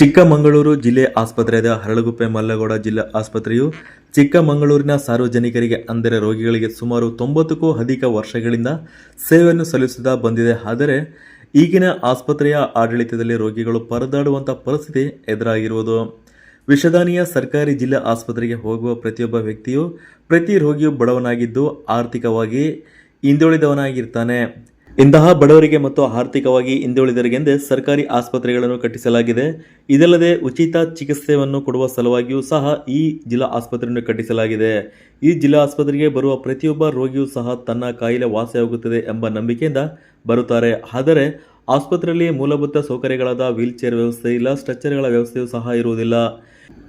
ಚಿಕ್ಕಮಗಳೂರು ಜಿಲ್ಲೆ ಆಸ್ಪತ್ರೆಯಾದ ಹರಳಗುಪ್ಪೆ ಮಲ್ಲಗೌಡ ಜಿಲ್ಲಾ ಆಸ್ಪತ್ರೆಯು ಚಿಕ್ಕಮಗಳೂರಿನ ಸಾರ್ವಜನಿಕರಿಗೆ ಅಂದರೆ ರೋಗಿಗಳಿಗೆ ಸುಮಾರು ತೊಂಬತ್ತಕ್ಕೂ ಅಧಿಕ ವರ್ಷಗಳಿಂದ ಸೇವೆಯನ್ನು ಸಲ್ಲಿಸುತ್ತಾ ಬಂದಿದೆ. ಆದರೆ ಈಗಿನ ಆಸ್ಪತ್ರೆಯ ಆಡಳಿತದಲ್ಲಿ ರೋಗಿಗಳು ಪರದಾಡುವಂಥ ಪರಿಸ್ಥಿತಿ ಎದುರಾಗಿರುವುದು. ವಿಷದಾನಿಯ ಸರ್ಕಾರಿ ಜಿಲ್ಲಾ ಆಸ್ಪತ್ರೆಗೆ ಹೋಗುವ ಪ್ರತಿಯೊಬ್ಬ ವ್ಯಕ್ತಿಯು ಪ್ರತಿ ರೋಗಿಯು ಬಡವನಾಗಿದ್ದು ಆರ್ಥಿಕವಾಗಿ ಹಿಂದುಳಿದವನಾಗಿರ್ತಾನೆ. ಇಂತಹ ಬಡವರಿಗೆ ಮತ್ತು ಆರ್ಥಿಕವಾಗಿ ಹಿಂದುಳಿದರಿಗೆಂದೇ ಸರ್ಕಾರಿ ಆಸ್ಪತ್ರೆಗಳನ್ನು ಕಟ್ಟಿಸಲಾಗಿದೆ. ಇದಲ್ಲದೆ ಉಚಿತ ಚಿಕಿತ್ಸೆಯನ್ನು ಕೊಡುವ ಸಲುವಾಗಿಯೂ ಸಹ ಈ ಜಿಲ್ಲಾ ಆಸ್ಪತ್ರೆಯನ್ನು ಕಟ್ಟಿಸಲಾಗಿದೆ. ಈ ಜಿಲ್ಲಾ ಆಸ್ಪತ್ರೆಗೆ ಬರುವ ಪ್ರತಿಯೊಬ್ಬ ರೋಗಿಯೂ ಸಹ ತನ್ನ ಕಾಯಿಲೆ ವಾಸಿಯಾಗುತ್ತದೆ ಎಂಬ ನಂಬಿಕೆಯಿಂದ ಬರುತ್ತಾರೆ. ಆದರೆ ಆಸ್ಪತ್ರೆಯಲ್ಲಿ ಮೂಲಭೂತ ಸೌಕರ್ಯಗಳಾದ ವೀಲ್ ಚೇರ್ ವ್ಯವಸ್ಥೆ ಇಲ್ಲ ಸ್ಟ್ರೆಚ್ಚರ್ಗಳ ವ್ಯವಸ್ಥೆಯೂ ಸಹ ಇರುವುದಿಲ್ಲ.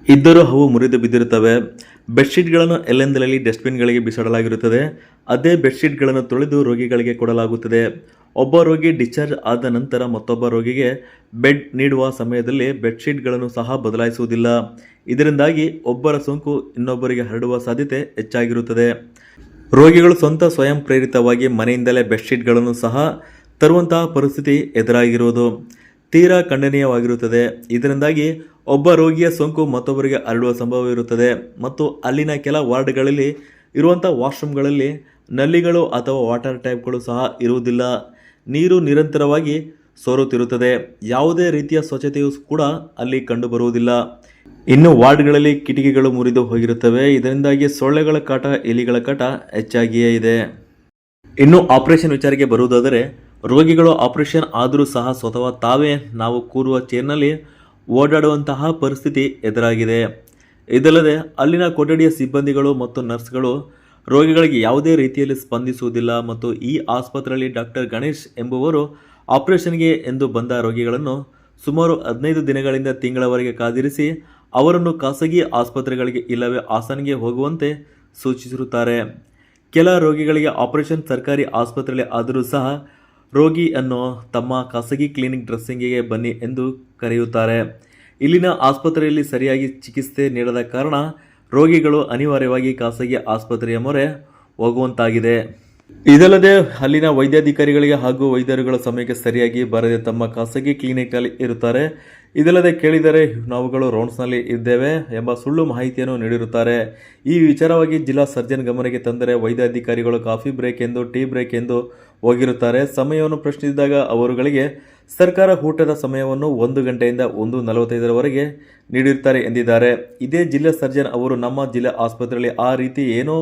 ಇದ್ದರೂ ಅವು ಮುರಿದು ಬಿದ್ದಿರುತ್ತವೆ. ಬೆಡ್ಶೀಟ್ಗಳನ್ನು ಎಲ್ಲೆಂದರಲ್ಲಿ ಡಸ್ಟ್ಬಿನ್ಗಳಿಗೆ ಬಿಸಾಡಲಾಗಿರುತ್ತದೆ. ಅದೇ ಬೆಡ್ಶೀಟ್ಗಳನ್ನು ತೊಳೆದು ರೋಗಿಗಳಿಗೆ ಕೊಡಲಾಗುತ್ತದೆ. ಒಬ್ಬ ರೋಗಿ ಡಿಸ್ಚಾರ್ಜ್ ಆದ ನಂತರ ಮತ್ತೊಬ್ಬ ರೋಗಿಗೆ ಬೆಡ್ ನೀಡುವ ಸಮಯದಲ್ಲಿ ಬೆಡ್ಶೀಟ್ಗಳನ್ನು ಸಹ ಬದಲಾಯಿಸುವುದಿಲ್ಲ. ಇದರಿಂದಾಗಿ ಒಬ್ಬರ ಸೋಂಕು ಇನ್ನೊಬ್ಬರಿಗೆ ಹರಡುವ ಸಾಧ್ಯತೆ ಹೆಚ್ಚಾಗಿರುತ್ತದೆ. ರೋಗಿಗಳು ಸ್ವಂತ ಸ್ವಯಂ ಪ್ರೇರಿತವಾಗಿ ಮನೆಯಿಂದಲೇ ಬೆಡ್ಶೀಟ್ಗಳನ್ನು ಸಹ ತರುವಂತಹ ಪರಿಸ್ಥಿತಿ ಎದುರಾಗಿರುವುದು. ತೀರಾ ಖಂಡನೀಯವಾಗಿರುತ್ತದೆ. ಇದರಿಂದಾಗಿ ಒಬ್ಬ ರೋಗಿಯ ಸೋಂಕು ಮತ್ತೊಬ್ಬರಿಗೆ ಹರಡುವ ಸಂಭವ ಇರುತ್ತದೆ. ಮತ್ತು ಅಲ್ಲಿನ ಕೆಲ ವಾರ್ಡ್ಗಳಲ್ಲಿ ಇರುವಂಥ ವಾಶ್ರೂಮ್ಗಳಲ್ಲಿ ನಲ್ಲಿಗಳು ಅಥವಾ ವಾಟರ್ ಟ್ಯಾಪ್ಗಳು ಸಹ ಇರುವುದಿಲ್ಲ. ನೀರು ನಿರಂತರವಾಗಿ ಸೋರುತ್ತಿರುತ್ತದೆ. ಯಾವುದೇ ರೀತಿಯ ಸ್ವಚ್ಛತೆಯು ಕೂಡ ಅಲ್ಲಿ ಕಂಡುಬರುವುದಿಲ್ಲ. ಇನ್ನು ವಾರ್ಡ್ಗಳಲ್ಲಿ ಕಿಟಕಿಗಳು ಮುರಿದು ಹೋಗಿರುತ್ತವೆ. ಇದರಿಂದಾಗಿ ಸೊಳ್ಳೆಗಳ ಕಾಟ, ಎಲಿಗಳ ಕಾಟ ಹೆಚ್ಚಾಗಿಯೇ ಇದೆ. ಇನ್ನು ಆಪರೇಷನ್ ವಿಚಾರಕ್ಕೆ ಬರುವುದಾದರೆ, ರೋಗಿಗಳು ಆಪರೇಷನ್ ಆದರೂ ಸಹ ಸ್ವತಃ ತಾವೇ ನಾವು ಕೂರುವ ಚೇರ್ನಲ್ಲಿ ಓಡಾಡುವಂತಹ ಪರಿಸ್ಥಿತಿ ಎದುರಾಗಿದೆ. ಇದಲ್ಲದೆ ಅಲ್ಲಿನ ಕೊಠಡಿಯ ಸಿಬ್ಬಂದಿಗಳು ಮತ್ತು ನರ್ಸ್ಗಳು ರೋಗಿಗಳಿಗೆ ಯಾವುದೇ ರೀತಿಯಲ್ಲಿ ಸ್ಪಂದಿಸುವುದಿಲ್ಲ ಮತ್ತು ಈ ಆಸ್ಪತ್ರೆಯಲ್ಲಿ ಡಾಕ್ಟರ್ ಗಣೇಶ್ ಎಂಬುವರು ಆಪರೇಷನ್ಗೆ ಎಂದು ಬಂದ ರೋಗಿಗಳನ್ನು ಸುಮಾರು ಹದಿನೈದು ದಿನಗಳಿಂದ ತಿಂಗಳವರೆಗೆ ಕಾದಿರಿಸಿ ಅವರನ್ನು ಖಾಸಗಿ ಆಸ್ಪತ್ರೆಗಳಿಗೆ ಇಲ್ಲವೇ ಹಾಸನಿಗೆ ಹೋಗುವಂತೆ ಸೂಚಿಸಿರುತ್ತಾರೆ. ಕೆಲ ರೋಗಿಗಳಿಗೆ ಆಪರೇಷನ್ ಸರ್ಕಾರಿ ಆಸ್ಪತ್ರೆಯಲ್ಲಿ ಆದರೂ ಸಹ ರೋಗಿಯನ್ನು ತಮ್ಮ ಖಾಸಗಿ ಕ್ಲಿನಿಕ್ ಡ್ರೆಸ್ಸಿಂಗಿಗೆ ಬನ್ನಿ ಎಂದು ಕರೆಯುತ್ತಾರೆ. ಇಲ್ಲಿನ ಆಸ್ಪತ್ರೆಯಲ್ಲಿ ಸರಿಯಾಗಿ ಚಿಕಿತ್ಸೆ ನೀಡದ ಕಾರಣ ರೋಗಿಗಳು ಅನಿವಾರ್ಯವಾಗಿ ಖಾಸಗಿ ಆಸ್ಪತ್ರೆಯ ಮೊರೆ ಹೋಗುವಂತಾಗಿದೆ. ಇದಲ್ಲದೆ ಅಲ್ಲಿನ ವೈದ್ಯಾಧಿಕಾರಿಗಳಿಗೆ ಹಾಗೂ ವೈದ್ಯರುಗಳ ಸಮಯಕ್ಕೆ ಸರಿಯಾಗಿ ಬರದೆ ತಮ್ಮ ಖಾಸಗಿ ಕ್ಲಿನಿಕ್ನಲ್ಲಿ ಇರುತ್ತಾರೆ. ಇದಲ್ಲದೆ ಕೇಳಿದರೆ ನಾವುಗಳು ರೌಂಡ್ಸ್ನಲ್ಲಿ ಇದ್ದೇವೆ ಎಂಬ ಸುಳ್ಳು ಮಾಹಿತಿಯನ್ನು ನೀಡಿರುತ್ತಾರೆ. ಈ ವಿಚಾರವಾಗಿ ಜಿಲ್ಲಾ ಸರ್ಜನ್ ಗಮನಕ್ಕೆ ತಂದರೆ ವೈದ್ಯಾಧಿಕಾರಿಗಳು ಕಾಫಿ ಬ್ರೇಕ್ ಎಂದು, ಟೀ ಬ್ರೇಕ್ ಎಂದು ಹೋಗಿರುತ್ತಾರೆ. ಸಮಯವನ್ನು ಪ್ರಶ್ನಿಸಿದಾಗ ಅವರುಗಳಿಗೆ, ಸರ್ಕಾರ ಊಟದ ಸಮಯವನ್ನು ಒಂದು ಗಂಟೆಯಿಂದ ಒಂದು ನಲವತ್ತೈದರವರೆಗೆ ನೀಡಿರುತ್ತಾರೆ ಎಂದಿದ್ದಾರೆ. ಇದೇ ಜಿಲ್ಲಾ ಸರ್ಜನ್ ಅವರು ನಮ್ಮ ಜಿಲ್ಲಾ ಆಸ್ಪತ್ರೆಯಲ್ಲಿ ಆ ರೀತಿ ಏನೋ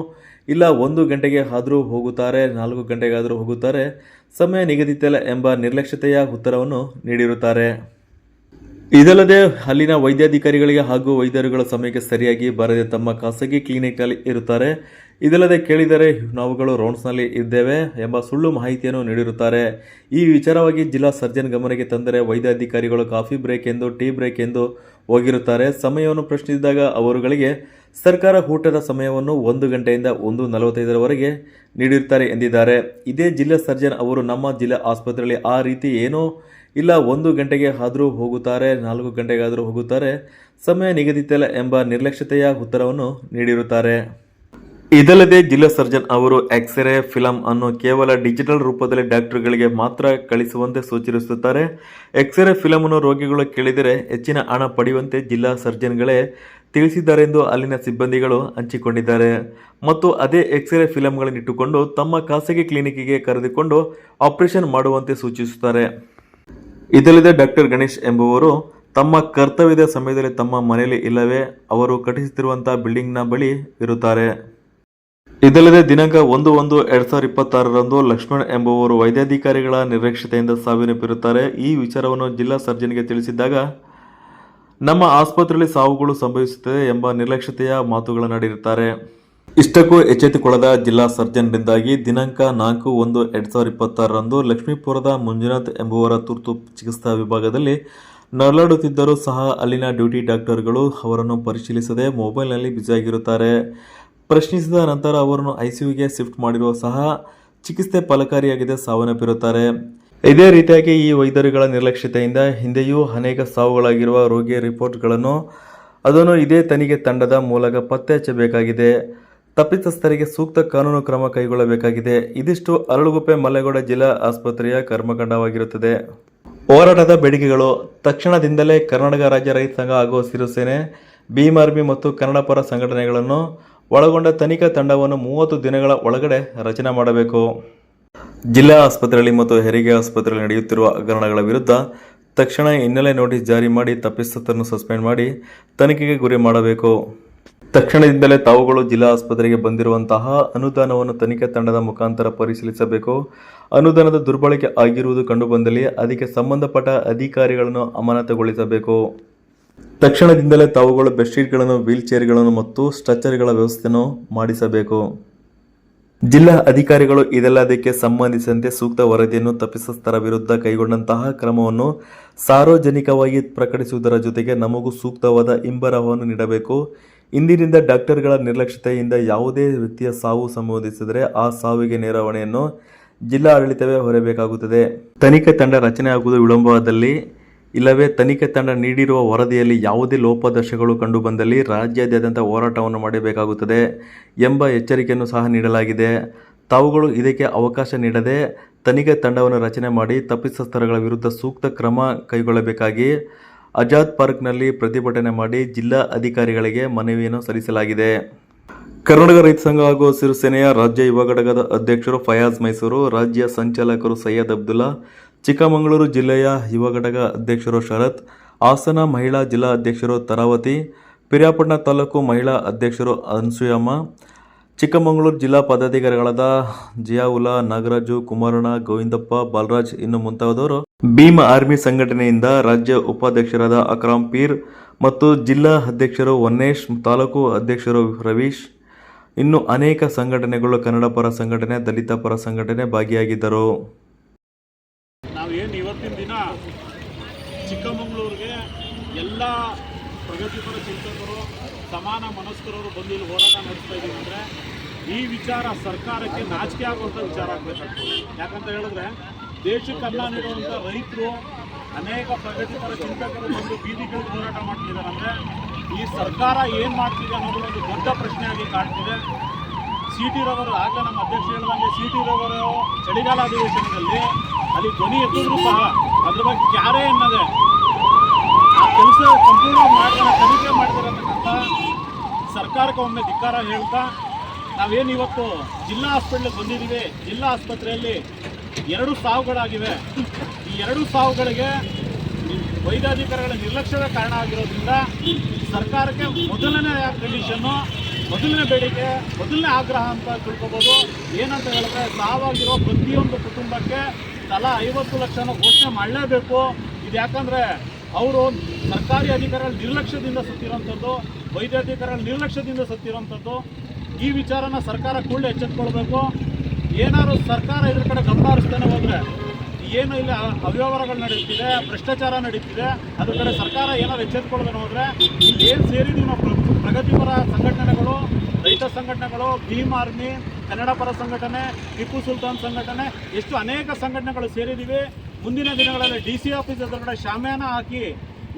ಇಲ್ಲ, ಒಂದು ಗಂಟೆಗೆ ಆದರೂ ಹೋಗುತ್ತಾರೆ, ನಾಲ್ಕು ಗಂಟೆಗಾದರೂ ಹೋಗುತ್ತಾರೆ, ಸಮಯ ನಿಗದಿತಲ್ಲ ಎಂಬ ನಿರ್ಲಕ್ಷ್ಯತೆಯ ಉತ್ತರವನ್ನು ನೀಡಿರುತ್ತಾರೆ. ಇದಲ್ಲದೆ, ಅಲ್ಲಿನ ವೈದ್ಯಾಧಿಕಾರಿಗಳಿಗೆ ಹಾಗೂ ವೈದ್ಯರುಗಳ ಸಮಯಕ್ಕೆ ಸರಿಯಾಗಿ ಬರದೆ ತಮ್ಮ ಖಾಸಗಿ ಕ್ಲಿನಿಕ್ನಲ್ಲಿ ಇರುತ್ತಾರೆ. ಇದಲ್ಲದೆ ಕೇಳಿದರೆ ನಾವುಗಳು ರೌಂಡ್ಸ್ನಲ್ಲಿ ಇದ್ದೇವೆ ಎಂಬ ಸುಳ್ಳು ಮಾಹಿತಿಯನ್ನು ನೀಡಿರುತ್ತಾರೆ. ಈ ವಿಚಾರವಾಗಿ ಜಿಲ್ಲಾ ಸರ್ಜನ್ ಗಮನಕ್ಕೆ ತಂದರೆ ವೈದ್ಯಾಧಿಕಾರಿಗಳು ಕಾಫಿ ಬ್ರೇಕ್ ಎಂದು, ಟೀ ಬ್ರೇಕ್ ಎಂದು ಹೋಗಿರುತ್ತಾರೆ. ಸಮಯವನ್ನು ಪ್ರಶ್ನಿಸಿದಾಗ ಅವರುಗಳಿಗೆ ಸರ್ಕಾರ ಊಟದ ಸಮಯವನ್ನು ಒಂದು ಗಂಟೆಯಿಂದ ಒಂದು ನಲವತ್ತೈದರವರೆಗೆ ನೀಡಿರುತ್ತಾರೆ ಎಂದಿದ್ದಾರೆ. ಇದೇ ಜಿಲ್ಲಾ ಸರ್ಜನ್ ಅವರು ನಮ್ಮ ಜಿಲ್ಲಾ ಆಸ್ಪತ್ರೆಯಲ್ಲಿ ಆ ರೀತಿ ಏನೋ ಇಲ್ಲ. ಒಂದು ಗಂಟೆಗೆ ಆದರೂ ಹೋಗುತ್ತಾರೆ, ನಾಲ್ಕು ಗಂಟೆಗಾದರೂ ಹೋಗುತ್ತಾರೆ. ಸಮಯ ನಿಗದಿತಲ್ಲ ಎಂಬ ನಿರ್ಲಕ್ಷ್ಯತೆಯ ಉತ್ತರವನ್ನು ನೀಡಿರುತ್ತಾರೆ. ಇದಲ್ಲದೆ ಜಿಲ್ಲಾ ಸರ್ಜನ್ ಅವರು ಎಕ್ಸ್ರೇ ಫಿಲಂ ಅನ್ನು ಕೇವಲ ಡಿಜಿಟಲ್ ರೂಪದಲ್ಲಿ ಡಾಕ್ಟರ್ಗಳಿಗೆ ಮಾತ್ರ ಕಳಿಸುವಂತೆ ಸೂಚಿಸುತ್ತಾರೆ. ಎಕ್ಸ್ರೇ ಫಿಲಂ ಅನ್ನು ರೋಗಿಗಳು ಕೇಳಿದರೆ ಹೆಚ್ಚಿನ ಹಣ ಪಡೆಯುವಂತೆ ಜಿಲ್ಲಾ ಸರ್ಜನ್ಗಳೇ ತಿಳಿಸಿದ್ದಾರೆಂದು ಅಲ್ಲಿನ ಸಿಬ್ಬಂದಿಗಳು ಹಂಚಿಕೊಂಡಿದ್ದಾರೆ. ಮತ್ತು ಅದೇ ಎಕ್ಸ್ರೇ ಫಿಲಂಗಳನ್ನು ಇಟ್ಟುಕೊಂಡು ತಮ್ಮ ಖಾಸಗಿ ಕ್ಲಿನಿಕ್ಗೆ ಕರೆದುಕೊಂಡು ಆಪರೇಷನ್ ಮಾಡುವಂತೆ ಸೂಚಿಸುತ್ತಾರೆ. ಇದಲ್ಲದೆ ಡಾಕ್ಟರ್ ಗಣೇಶ್ ಎಂಬುವರು ತಮ್ಮ ಕರ್ತವ್ಯದ ಸಮಯದಲ್ಲಿ ತಮ್ಮ ಮನೆಯಲ್ಲಿ ಇಲ್ಲವೇ ಅವರು ಕಟ್ಟಿಸುತ್ತಿರುವಂತಹ ಬಿಲ್ಡಿಂಗ್ನ ಬಳಿ ಇರುತ್ತಾರೆ. ಇದಲ್ಲದೆ ದಿನಾಂಕ ಒಂದು ಒಂದು ಎರಡ್ ಸಾವಿರದ ಇಪ್ಪತ್ತಾರರಂದು ಲಕ್ಷ್ಮಣ್ ಎಂಬುವರು ವೈದ್ಯಾಧಿಕಾರಿಗಳ ನಿರ್ಲಕ್ಷ್ಯತೆಯಿಂದ ಸಾವಿನಪ್ಪಿರುತ್ತಾರೆ ಈ ವಿಚಾರವನ್ನು ಜಿಲ್ಲಾ ಸರ್ಜನ್ಗೆ ತಿಳಿಸಿದ್ದಾಗ, ನಮ್ಮ ಆಸ್ಪತ್ರೆಯಲ್ಲಿ ಸಾವುಗಳು ಸಂಭವಿಸುತ್ತದೆ ಎಂಬ ನಿರ್ಲಕ್ಷ್ಯತೆಯ ಮಾತುಗಳನ್ನಾಡಿರುತ್ತಾರೆ ಇಷ್ಟಕ್ಕೂ ಎಚ್ಚೆತ್ತುಕೊಳ್ಳದ ಜಿಲ್ಲಾ ಸರ್ಜನ್ರಿಂದಾಗಿ ದಿನಾಂಕ ನಾಲ್ಕು ಒಂದು ಎರಡ್ ಸಾವಿರದ ಇಪ್ಪತ್ತಾರರಂದು ಲಕ್ಷ್ಮೀಪುರದ ಮಂಜುನಾಥ್ ಎಂಬುವರ ತುರ್ತು ಚಿಕಿತ್ಸಾ ವಿಭಾಗದಲ್ಲಿ ನರಳಾಡುತ್ತಿದ್ದರೂ ಸಹ ಅಲ್ಲಿನ ಡ್ಯೂಟಿ ಡಾಕ್ಟರ್ಗಳು ಅವರನ್ನು ಪರಿಶೀಲಿಸದೆ ಮೊಬೈಲ್ನಲ್ಲಿ ಬ್ಯುಸಿಯಾಗಿರುತ್ತಾರೆ. ಪ್ರಶ್ನಿಸಿದ ನಂತರ ಅವರನ್ನು ಐಸಿಯುಗೆ ಶಿಫ್ಟ್ ಮಾಡಿರುವ ಸಹ ಚಿಕಿತ್ಸೆ ಫಲಕಾರಿಯಾಗಿದೆ ಸಾವನ್ನಪ್ಪಿರುತ್ತಾರೆ ಇದೇ ರೀತಿಯಾಗಿ ಈ ವೈದ್ಯರುಗಳ ನಿರ್ಲಕ್ಷ್ಯತೆಯಿಂದ ಹಿಂದೆಯೂ ಅನೇಕ ಸಾವುಗಳಾಗಿರುವ ರೋಗಿಯ ರಿಪೋರ್ಟ್ಗಳನ್ನು ಅದನ್ನು ಇದೇ ತನಿಖೆ ತಂಡದ ಮೂಲಕ ಪತ್ತೆ ಹಚ್ಚಬೇಕಾಗಿದೆ ತಪ್ಪಿತಸ್ಥರಿಗೆ ಸೂಕ್ತ ಕಾನೂನು ಕ್ರಮ ಕೈಗೊಳ್ಳಬೇಕಾಗಿದೆ. ಇದಿಷ್ಟು ಅರಳುಗುಪ್ಪೆ ಮಲ್ಲೇಗೌಡ ಜಿಲ್ಲಾ ಆಸ್ಪತ್ರೆಯ ಕರ್ಮಕಾಂಡವಾಗಿರುತ್ತದೆ. ಹೋರಾಟದ ಬೇಡಿಕೆಗಳು. ತಕ್ಷಣದಿಂದಲೇ ಕರ್ನಾಟಕ ರಾಜ್ಯ ರೈತ ಸಂಘ ಹಾಗೂ ಸಿರುಸೇನೆ ಆರ್ಮಿ ಮತ್ತು ಕನ್ನಡ ಪರ ಸಂಘಟನೆಗಳನ್ನು ಒಳಗೊಂಡ ತನಿಖಾ ತಂಡವನ್ನು ಮೂವತ್ತು ದಿನಗಳ ಒಳಗಡೆ ರಚನೆ ಮಾಡಬೇಕು. ಜಿಲ್ಲಾ ಆಸ್ಪತ್ರೆಯಲ್ಲಿ ಮತ್ತು ಹೆರಿಗೆ ಆಸ್ಪತ್ರೆಯಲ್ಲಿ ನಡೆಯುತ್ತಿರುವ ಹಗರಣಗಳ ವಿರುದ್ಧ ತಕ್ಷಣ ಹಿನ್ನೆಲೆ ನೋಟಿಸ್ ಜಾರಿ ಮಾಡಿ ತಪ್ಪಿತಸ್ಥರನ್ನು ಸಸ್ಪೆಂಡ್ ಮಾಡಿ ತನಿಖೆಗೆ ಗುರಿ ಮಾಡಬೇಕು. ತಕ್ಷಣದಿಂದಲೇ ತಾವುಗಳು ಜಿಲ್ಲಾ ಆಸ್ಪತ್ರೆಗೆ ಬಂದಿರುವಂತಹ ಅನುದಾನವನ್ನು ತನಿಖಾ ತಂಡದ ಮುಖಾಂತರ ಪರಿಶೀಲಿಸಬೇಕು. ಅನುದಾನದ ದುರ್ಬಳಕೆ ಆಗಿರುವುದು ಕಂಡುಬಂದಲ್ಲಿ ಅದಕ್ಕೆ ಸಂಬಂಧಪಟ್ಟ ಅಧಿಕಾರಿಗಳನ್ನು ಅಮಾನತುಗೊಳಿಸಬೇಕು. ತಕ್ಷಣದಿಂದಲೇ ತಾವುಗಳು ಬೆಡ್ಶೀಟ್ಗಳನ್ನು ವೀಲ್ ಚೇರ್ಗಳನ್ನು ಮತ್ತು ಸ್ಟ್ರಚರ್ಗಳ ವ್ಯವಸ್ಥೆಯನ್ನು ಮಾಡಿಸಬೇಕು. ಜಿಲ್ಲಾ ಅಧಿಕಾರಿಗಳು ಇದೆಲ್ಲದಕ್ಕೆ ಸಂಬಂಧಿಸಿದಂತೆ ಸೂಕ್ತ ವರದಿಯನ್ನು ತಪ್ಪಿತಸ್ಥರ ವಿರುದ್ಧ ಕೈಗೊಂಡಂತಹ ಕ್ರಮವನ್ನು ಸಾರ್ವಜನಿಕವಾಗಿ ಪ್ರಕಟಿಸುವುದರ ಜೊತೆಗೆ ನಮಗೂ ಸೂಕ್ತವಾದ ಹಿಂಬರಹವನ್ನು ನೀಡಬೇಕು. ಇಂದಿನಿಂದ ಡಾಕ್ಟರ್ಗಳ ನಿರ್ಲಕ್ಷ್ಯತೆಯಿಂದ ಯಾವುದೇ ವ್ಯಕ್ತಿಯ ಸಾವು ಸಂಬೋಧಿಸಿದರೆ ಆ ಸಾವಿಗೆ ನೇರವಣೆಯನ್ನು ಜಿಲ್ಲಾಡಳಿತವೇ ಹೊರಬೇಕಾಗುತ್ತದೆ. ತನಿಖೆ ತಂಡ ರಚನೆಯಾಗುವುದು ವಿಳಂಬವಾದಲ್ಲಿ ಇಲ್ಲವೇ ತನಿಖೆ ತಂಡ ನೀಡಿರುವ ವರದಿಯಲ್ಲಿ ಯಾವುದೇ ಲೋಪದೋಷಗಳು ಕಂಡುಬಂದಲ್ಲಿ ರಾಜ್ಯಾದ್ಯಂತ ಹೋರಾಟವನ್ನು ಮಾಡಬೇಕಾಗುತ್ತದೆ ಎಂಬ ಎಚ್ಚರಿಕೆಯನ್ನು ಸಹ ನೀಡಲಾಗಿದೆ. ತಾವುಗಳು ಇದಕ್ಕೆ ಅವಕಾಶ ನೀಡದೆ ತನಿಖೆ ತಂಡವನ್ನು ರಚನೆ ಮಾಡಿ ತಪ್ಪಿತಸ್ಥರಗಳ ವಿರುದ್ಧ ಸೂಕ್ತ ಕ್ರಮ ಕೈಗೊಳ್ಳಬೇಕಾಗಿ ಅಜಾದ್ ಪಾರ್ಕ್ನಲ್ಲಿ ಪ್ರತಿಭಟನೆ ಮಾಡಿ ಜಿಲ್ಲಾ ಅಧಿಕಾರಿಗಳಿಗೆ ಮನವಿಯನ್ನು ಸಲ್ಲಿಸಲಾಗಿದೆ. ಕರ್ನಾಟಕ ರೈತ ಸಂಘ ಹಾಗೂ ಸಿರುಸೇನೆಯ ರಾಜ್ಯ ಯುವ ಘಟಕದ ಅಧ್ಯಕ್ಷರು ಫಯಾಜ್ ಮೈಸೂರು, ರಾಜ್ಯ ಸಂಚಾಲಕರು ಸೈಯದ್ ಅಬ್ದುಲ್ಲಾ ಚಿಕ್ಕಮಗಳೂರು ಜಿಲ್ಲೆಯ ಯುವ ಘಟಕ ಅಧ್ಯಕ್ಷರು ಶರತ್, ಹಾಸನ ಮಹಿಳಾ ಜಿಲ್ಲಾ ಅಧ್ಯಕ್ಷರು ತರಾವತಿ, ಪಿರಿಯಾಪಟ್ಟಣ ತಾಲೂಕು ಮಹಿಳಾ ಅಧ್ಯಕ್ಷರು ಅನ್ಸುಯಮ್ಮ, ಚಿಕ್ಕಮಗಳೂರು ಜಿಲ್ಲಾ ಪದಾಧಿಕಾರಿಗಳಾದ ಜಿಯಾವುಲಾ, ನಾಗರಾಜು, ಕುಮಾರಣ್ಣ, ಗೋವಿಂದಪ್ಪ, ಬಾಲರಾಜ್ ಇನ್ನು ಮುಂತಾದವರು ಭೀಮ್ ಆರ್ಮಿ ಸಂಘಟನೆಯಿಂದ ರಾಜ್ಯ ಉಪಾಧ್ಯಕ್ಷರಾದ ಅಕ್ರಾಮ್ ಪೀರ್ ಮತ್ತು ಜಿಲ್ಲಾ ಅಧ್ಯಕ್ಷರು ವನ್ನೇಶ್, ತಾಲೂಕು ಅಧ್ಯಕ್ಷರು ರವೀಶ್. ಇನ್ನು ಅನೇಕ ಸಂಘಟನೆಗಳು ಕನ್ನಡ ಪರ ಸಂಘಟನೆ, ದಲಿತ ಪರ ಸಂಘಟನೆ ಭಾಗಿಯಾಗಿದ್ದರು ನಾವೇನು ಇವತ್ತಿನ ದಿನ ಚಿಕ್ಕಮಗಳೂರಿಗೆ ಎಲ್ಲ ಪ್ರಗತಿಪರ ಚಿಂತಕರು ಸಮಾನ ಮನಸ್ಕರರು ಬಂದು ಇಲ್ಲಿ ಹೋರಾಟ ನಡೆಸ್ತಾ ಇದ್ದೀವಿ ಅಂದರೆ ಈ ವಿಚಾರ ಸರ್ಕಾರಕ್ಕೆ ನಾಚಿಕೆ ಆಗುವಂಥ ವಿಚಾರ ಆಗಬೇಕಾಗ್ತದೆ. ಯಾಕಂತ ಹೇಳಿದ್ರೆ ದೇಶಕ್ಕೆ ಅನ್ನ ನೀಡುವಂಥ ರೈತರು ಅನೇಕ ಪ್ರಗತಿಪರ ಚಿಂತಕರು ಬಂದು ಬೀದಿಗಳಿಗೆ ಹೋರಾಟ ಮಾಡ್ತಿದ್ದಾರೆ. ಅಂದರೆ ಈ ಸರ್ಕಾರ ಏನು ಮಾಡ್ತಿದೆ ಅನ್ನೋದು ಒಂದು ದೊಡ್ಡ ಪ್ರಶ್ನೆಯಾಗಿ ಕಾಣ್ತಿದೆ. ಸಿ ಟಿ ರವರು, ಆಗ ನಮ್ಮ ಅಧ್ಯಕ್ಷ ಹೇಳಿದಂಗೆ ಸಿ ಟಿ ರವರು ಚಳಿಗಾಲ ಅಧಿವೇಶನದಲ್ಲಿ ಅಲ್ಲಿ ಧ್ವನಿ ಎತ್ತಿದ್ರು ಸಹ ಅದ್ರ ಬಗ್ಗೆ ಯಾರೇ ಎನ್ನದೆ ಆ ಕೆಲಸ ಸಂಪೂರ್ಣ ಮಾಡ್ತಾರೆ ತನಿಖೆ ಮಾಡಿದಿರತಕ್ಕಂಥ ಸರ್ಕಾರಕ್ಕೆ ಒಮ್ಮೆ ಧಿಕ್ಕಾರ ಹೇಳ್ತಾ ನಾವೇನು ಇವತ್ತು ಜಿಲ್ಲಾ ಹಾಸ್ಪಿಟ್ಲಿಗೆ ಬಂದಿದ್ದೀವಿ, ಜಿಲ್ಲಾ ಆಸ್ಪತ್ರೆಯಲ್ಲಿ ಎರಡು ಸಾವುಗಳಾಗಿವೆ. ಈ ಎರಡು ಸಾವುಗಳಿಗೆ ವೈದ್ಯಾಧಿಕಾರಿಗಳ ನಿರ್ಲಕ್ಷ್ಯದ ಕಾರಣ ಆಗಿರೋದ್ರಿಂದ ಸರ್ಕಾರಕ್ಕೆ ಮೊದಲನೇ ಕಂಡೀಷನ್ನು ಮೊದಲನೇ ಬೇಡಿಕೆ, ಮೊದಲನೇ ಆಗ್ರಹ ಅಂತ ತಿಳ್ಕೊಬೋದು. ಏನಂತ ಹೇಳಿದ್ರೆ ಸಾವಾಗಿರೋ ಪ್ರತಿಯೊಂದು ಕುಟುಂಬಕ್ಕೆ ತಲಾ ಐವತ್ತು ಲಕ್ಷನ ಘೋಷಣೆ ಮಾಡಲೇಬೇಕು. ಇದು ಯಾಕಂದರೆ ಅವರು ಸರ್ಕಾರಿ ಅಧಿಕಾರಿಗಳ ನಿರ್ಲಕ್ಷ್ಯದಿಂದ ಸತ್ತಿರೋಂಥದ್ದು, ವೈದ್ಯಾಧಿಕಾರಿಗಳ ನಿರ್ಲಕ್ಷ್ಯದಿಂದ ಸತ್ತಿರೋಂಥದ್ದು. ಈ ವಿಚಾರನ ಸರ್ಕಾರ ಕೂಡಲೇ ಎಚ್ಚೆತ್ಕೊಳ್ಬೇಕು. ಏನಾದ್ರು ಸರ್ಕಾರ ಇದ್ರ ಕಡೆ ಗಮನ ಹರಿಸ್ತಾನೆ ಹೋದರೆ ಏನು ಇಲ್ಲಿ ಅವ್ಯವಹಾರಗಳು ನಡೀತಿದೆ, ಭ್ರಷ್ಟಾಚಾರ ನಡೀತಿದೆ, ಅದ್ರ ಕಡೆ ಸರ್ಕಾರ ಏನಾದ್ರು ಎಚ್ಚೆತ್ಕೊಳ್ಬೇಕು ಹೋದರೆ ಇಲ್ಲಿ ಏನು ಸೇರಿ ನಾವು ಪ್ರಗತಿಪರ ಸಂಘಟನೆಗಳು, ರೈತ ಸಂಘಟನೆಗಳು, ಭೀಮ್ ಆರ್ಮಿ, ಕನ್ನಡ ಪರ ಸಂಘಟನೆ, ಟಿಪ್ಪು ಸುಲ್ತಾನ್ ಸಂಘಟನೆ, ಎಷ್ಟು ಅನೇಕ ಸಂಘಟನೆಗಳು ಸೇರಿದ್ದೀವಿ ಮುಂದಿನ ದಿನಗಳಲ್ಲಿ ಡಿ ಸಿ ಆಫೀಸ್ ಎದುರುಗಡೆ ಶಾಮಿಯಾನ ಹಾಕಿ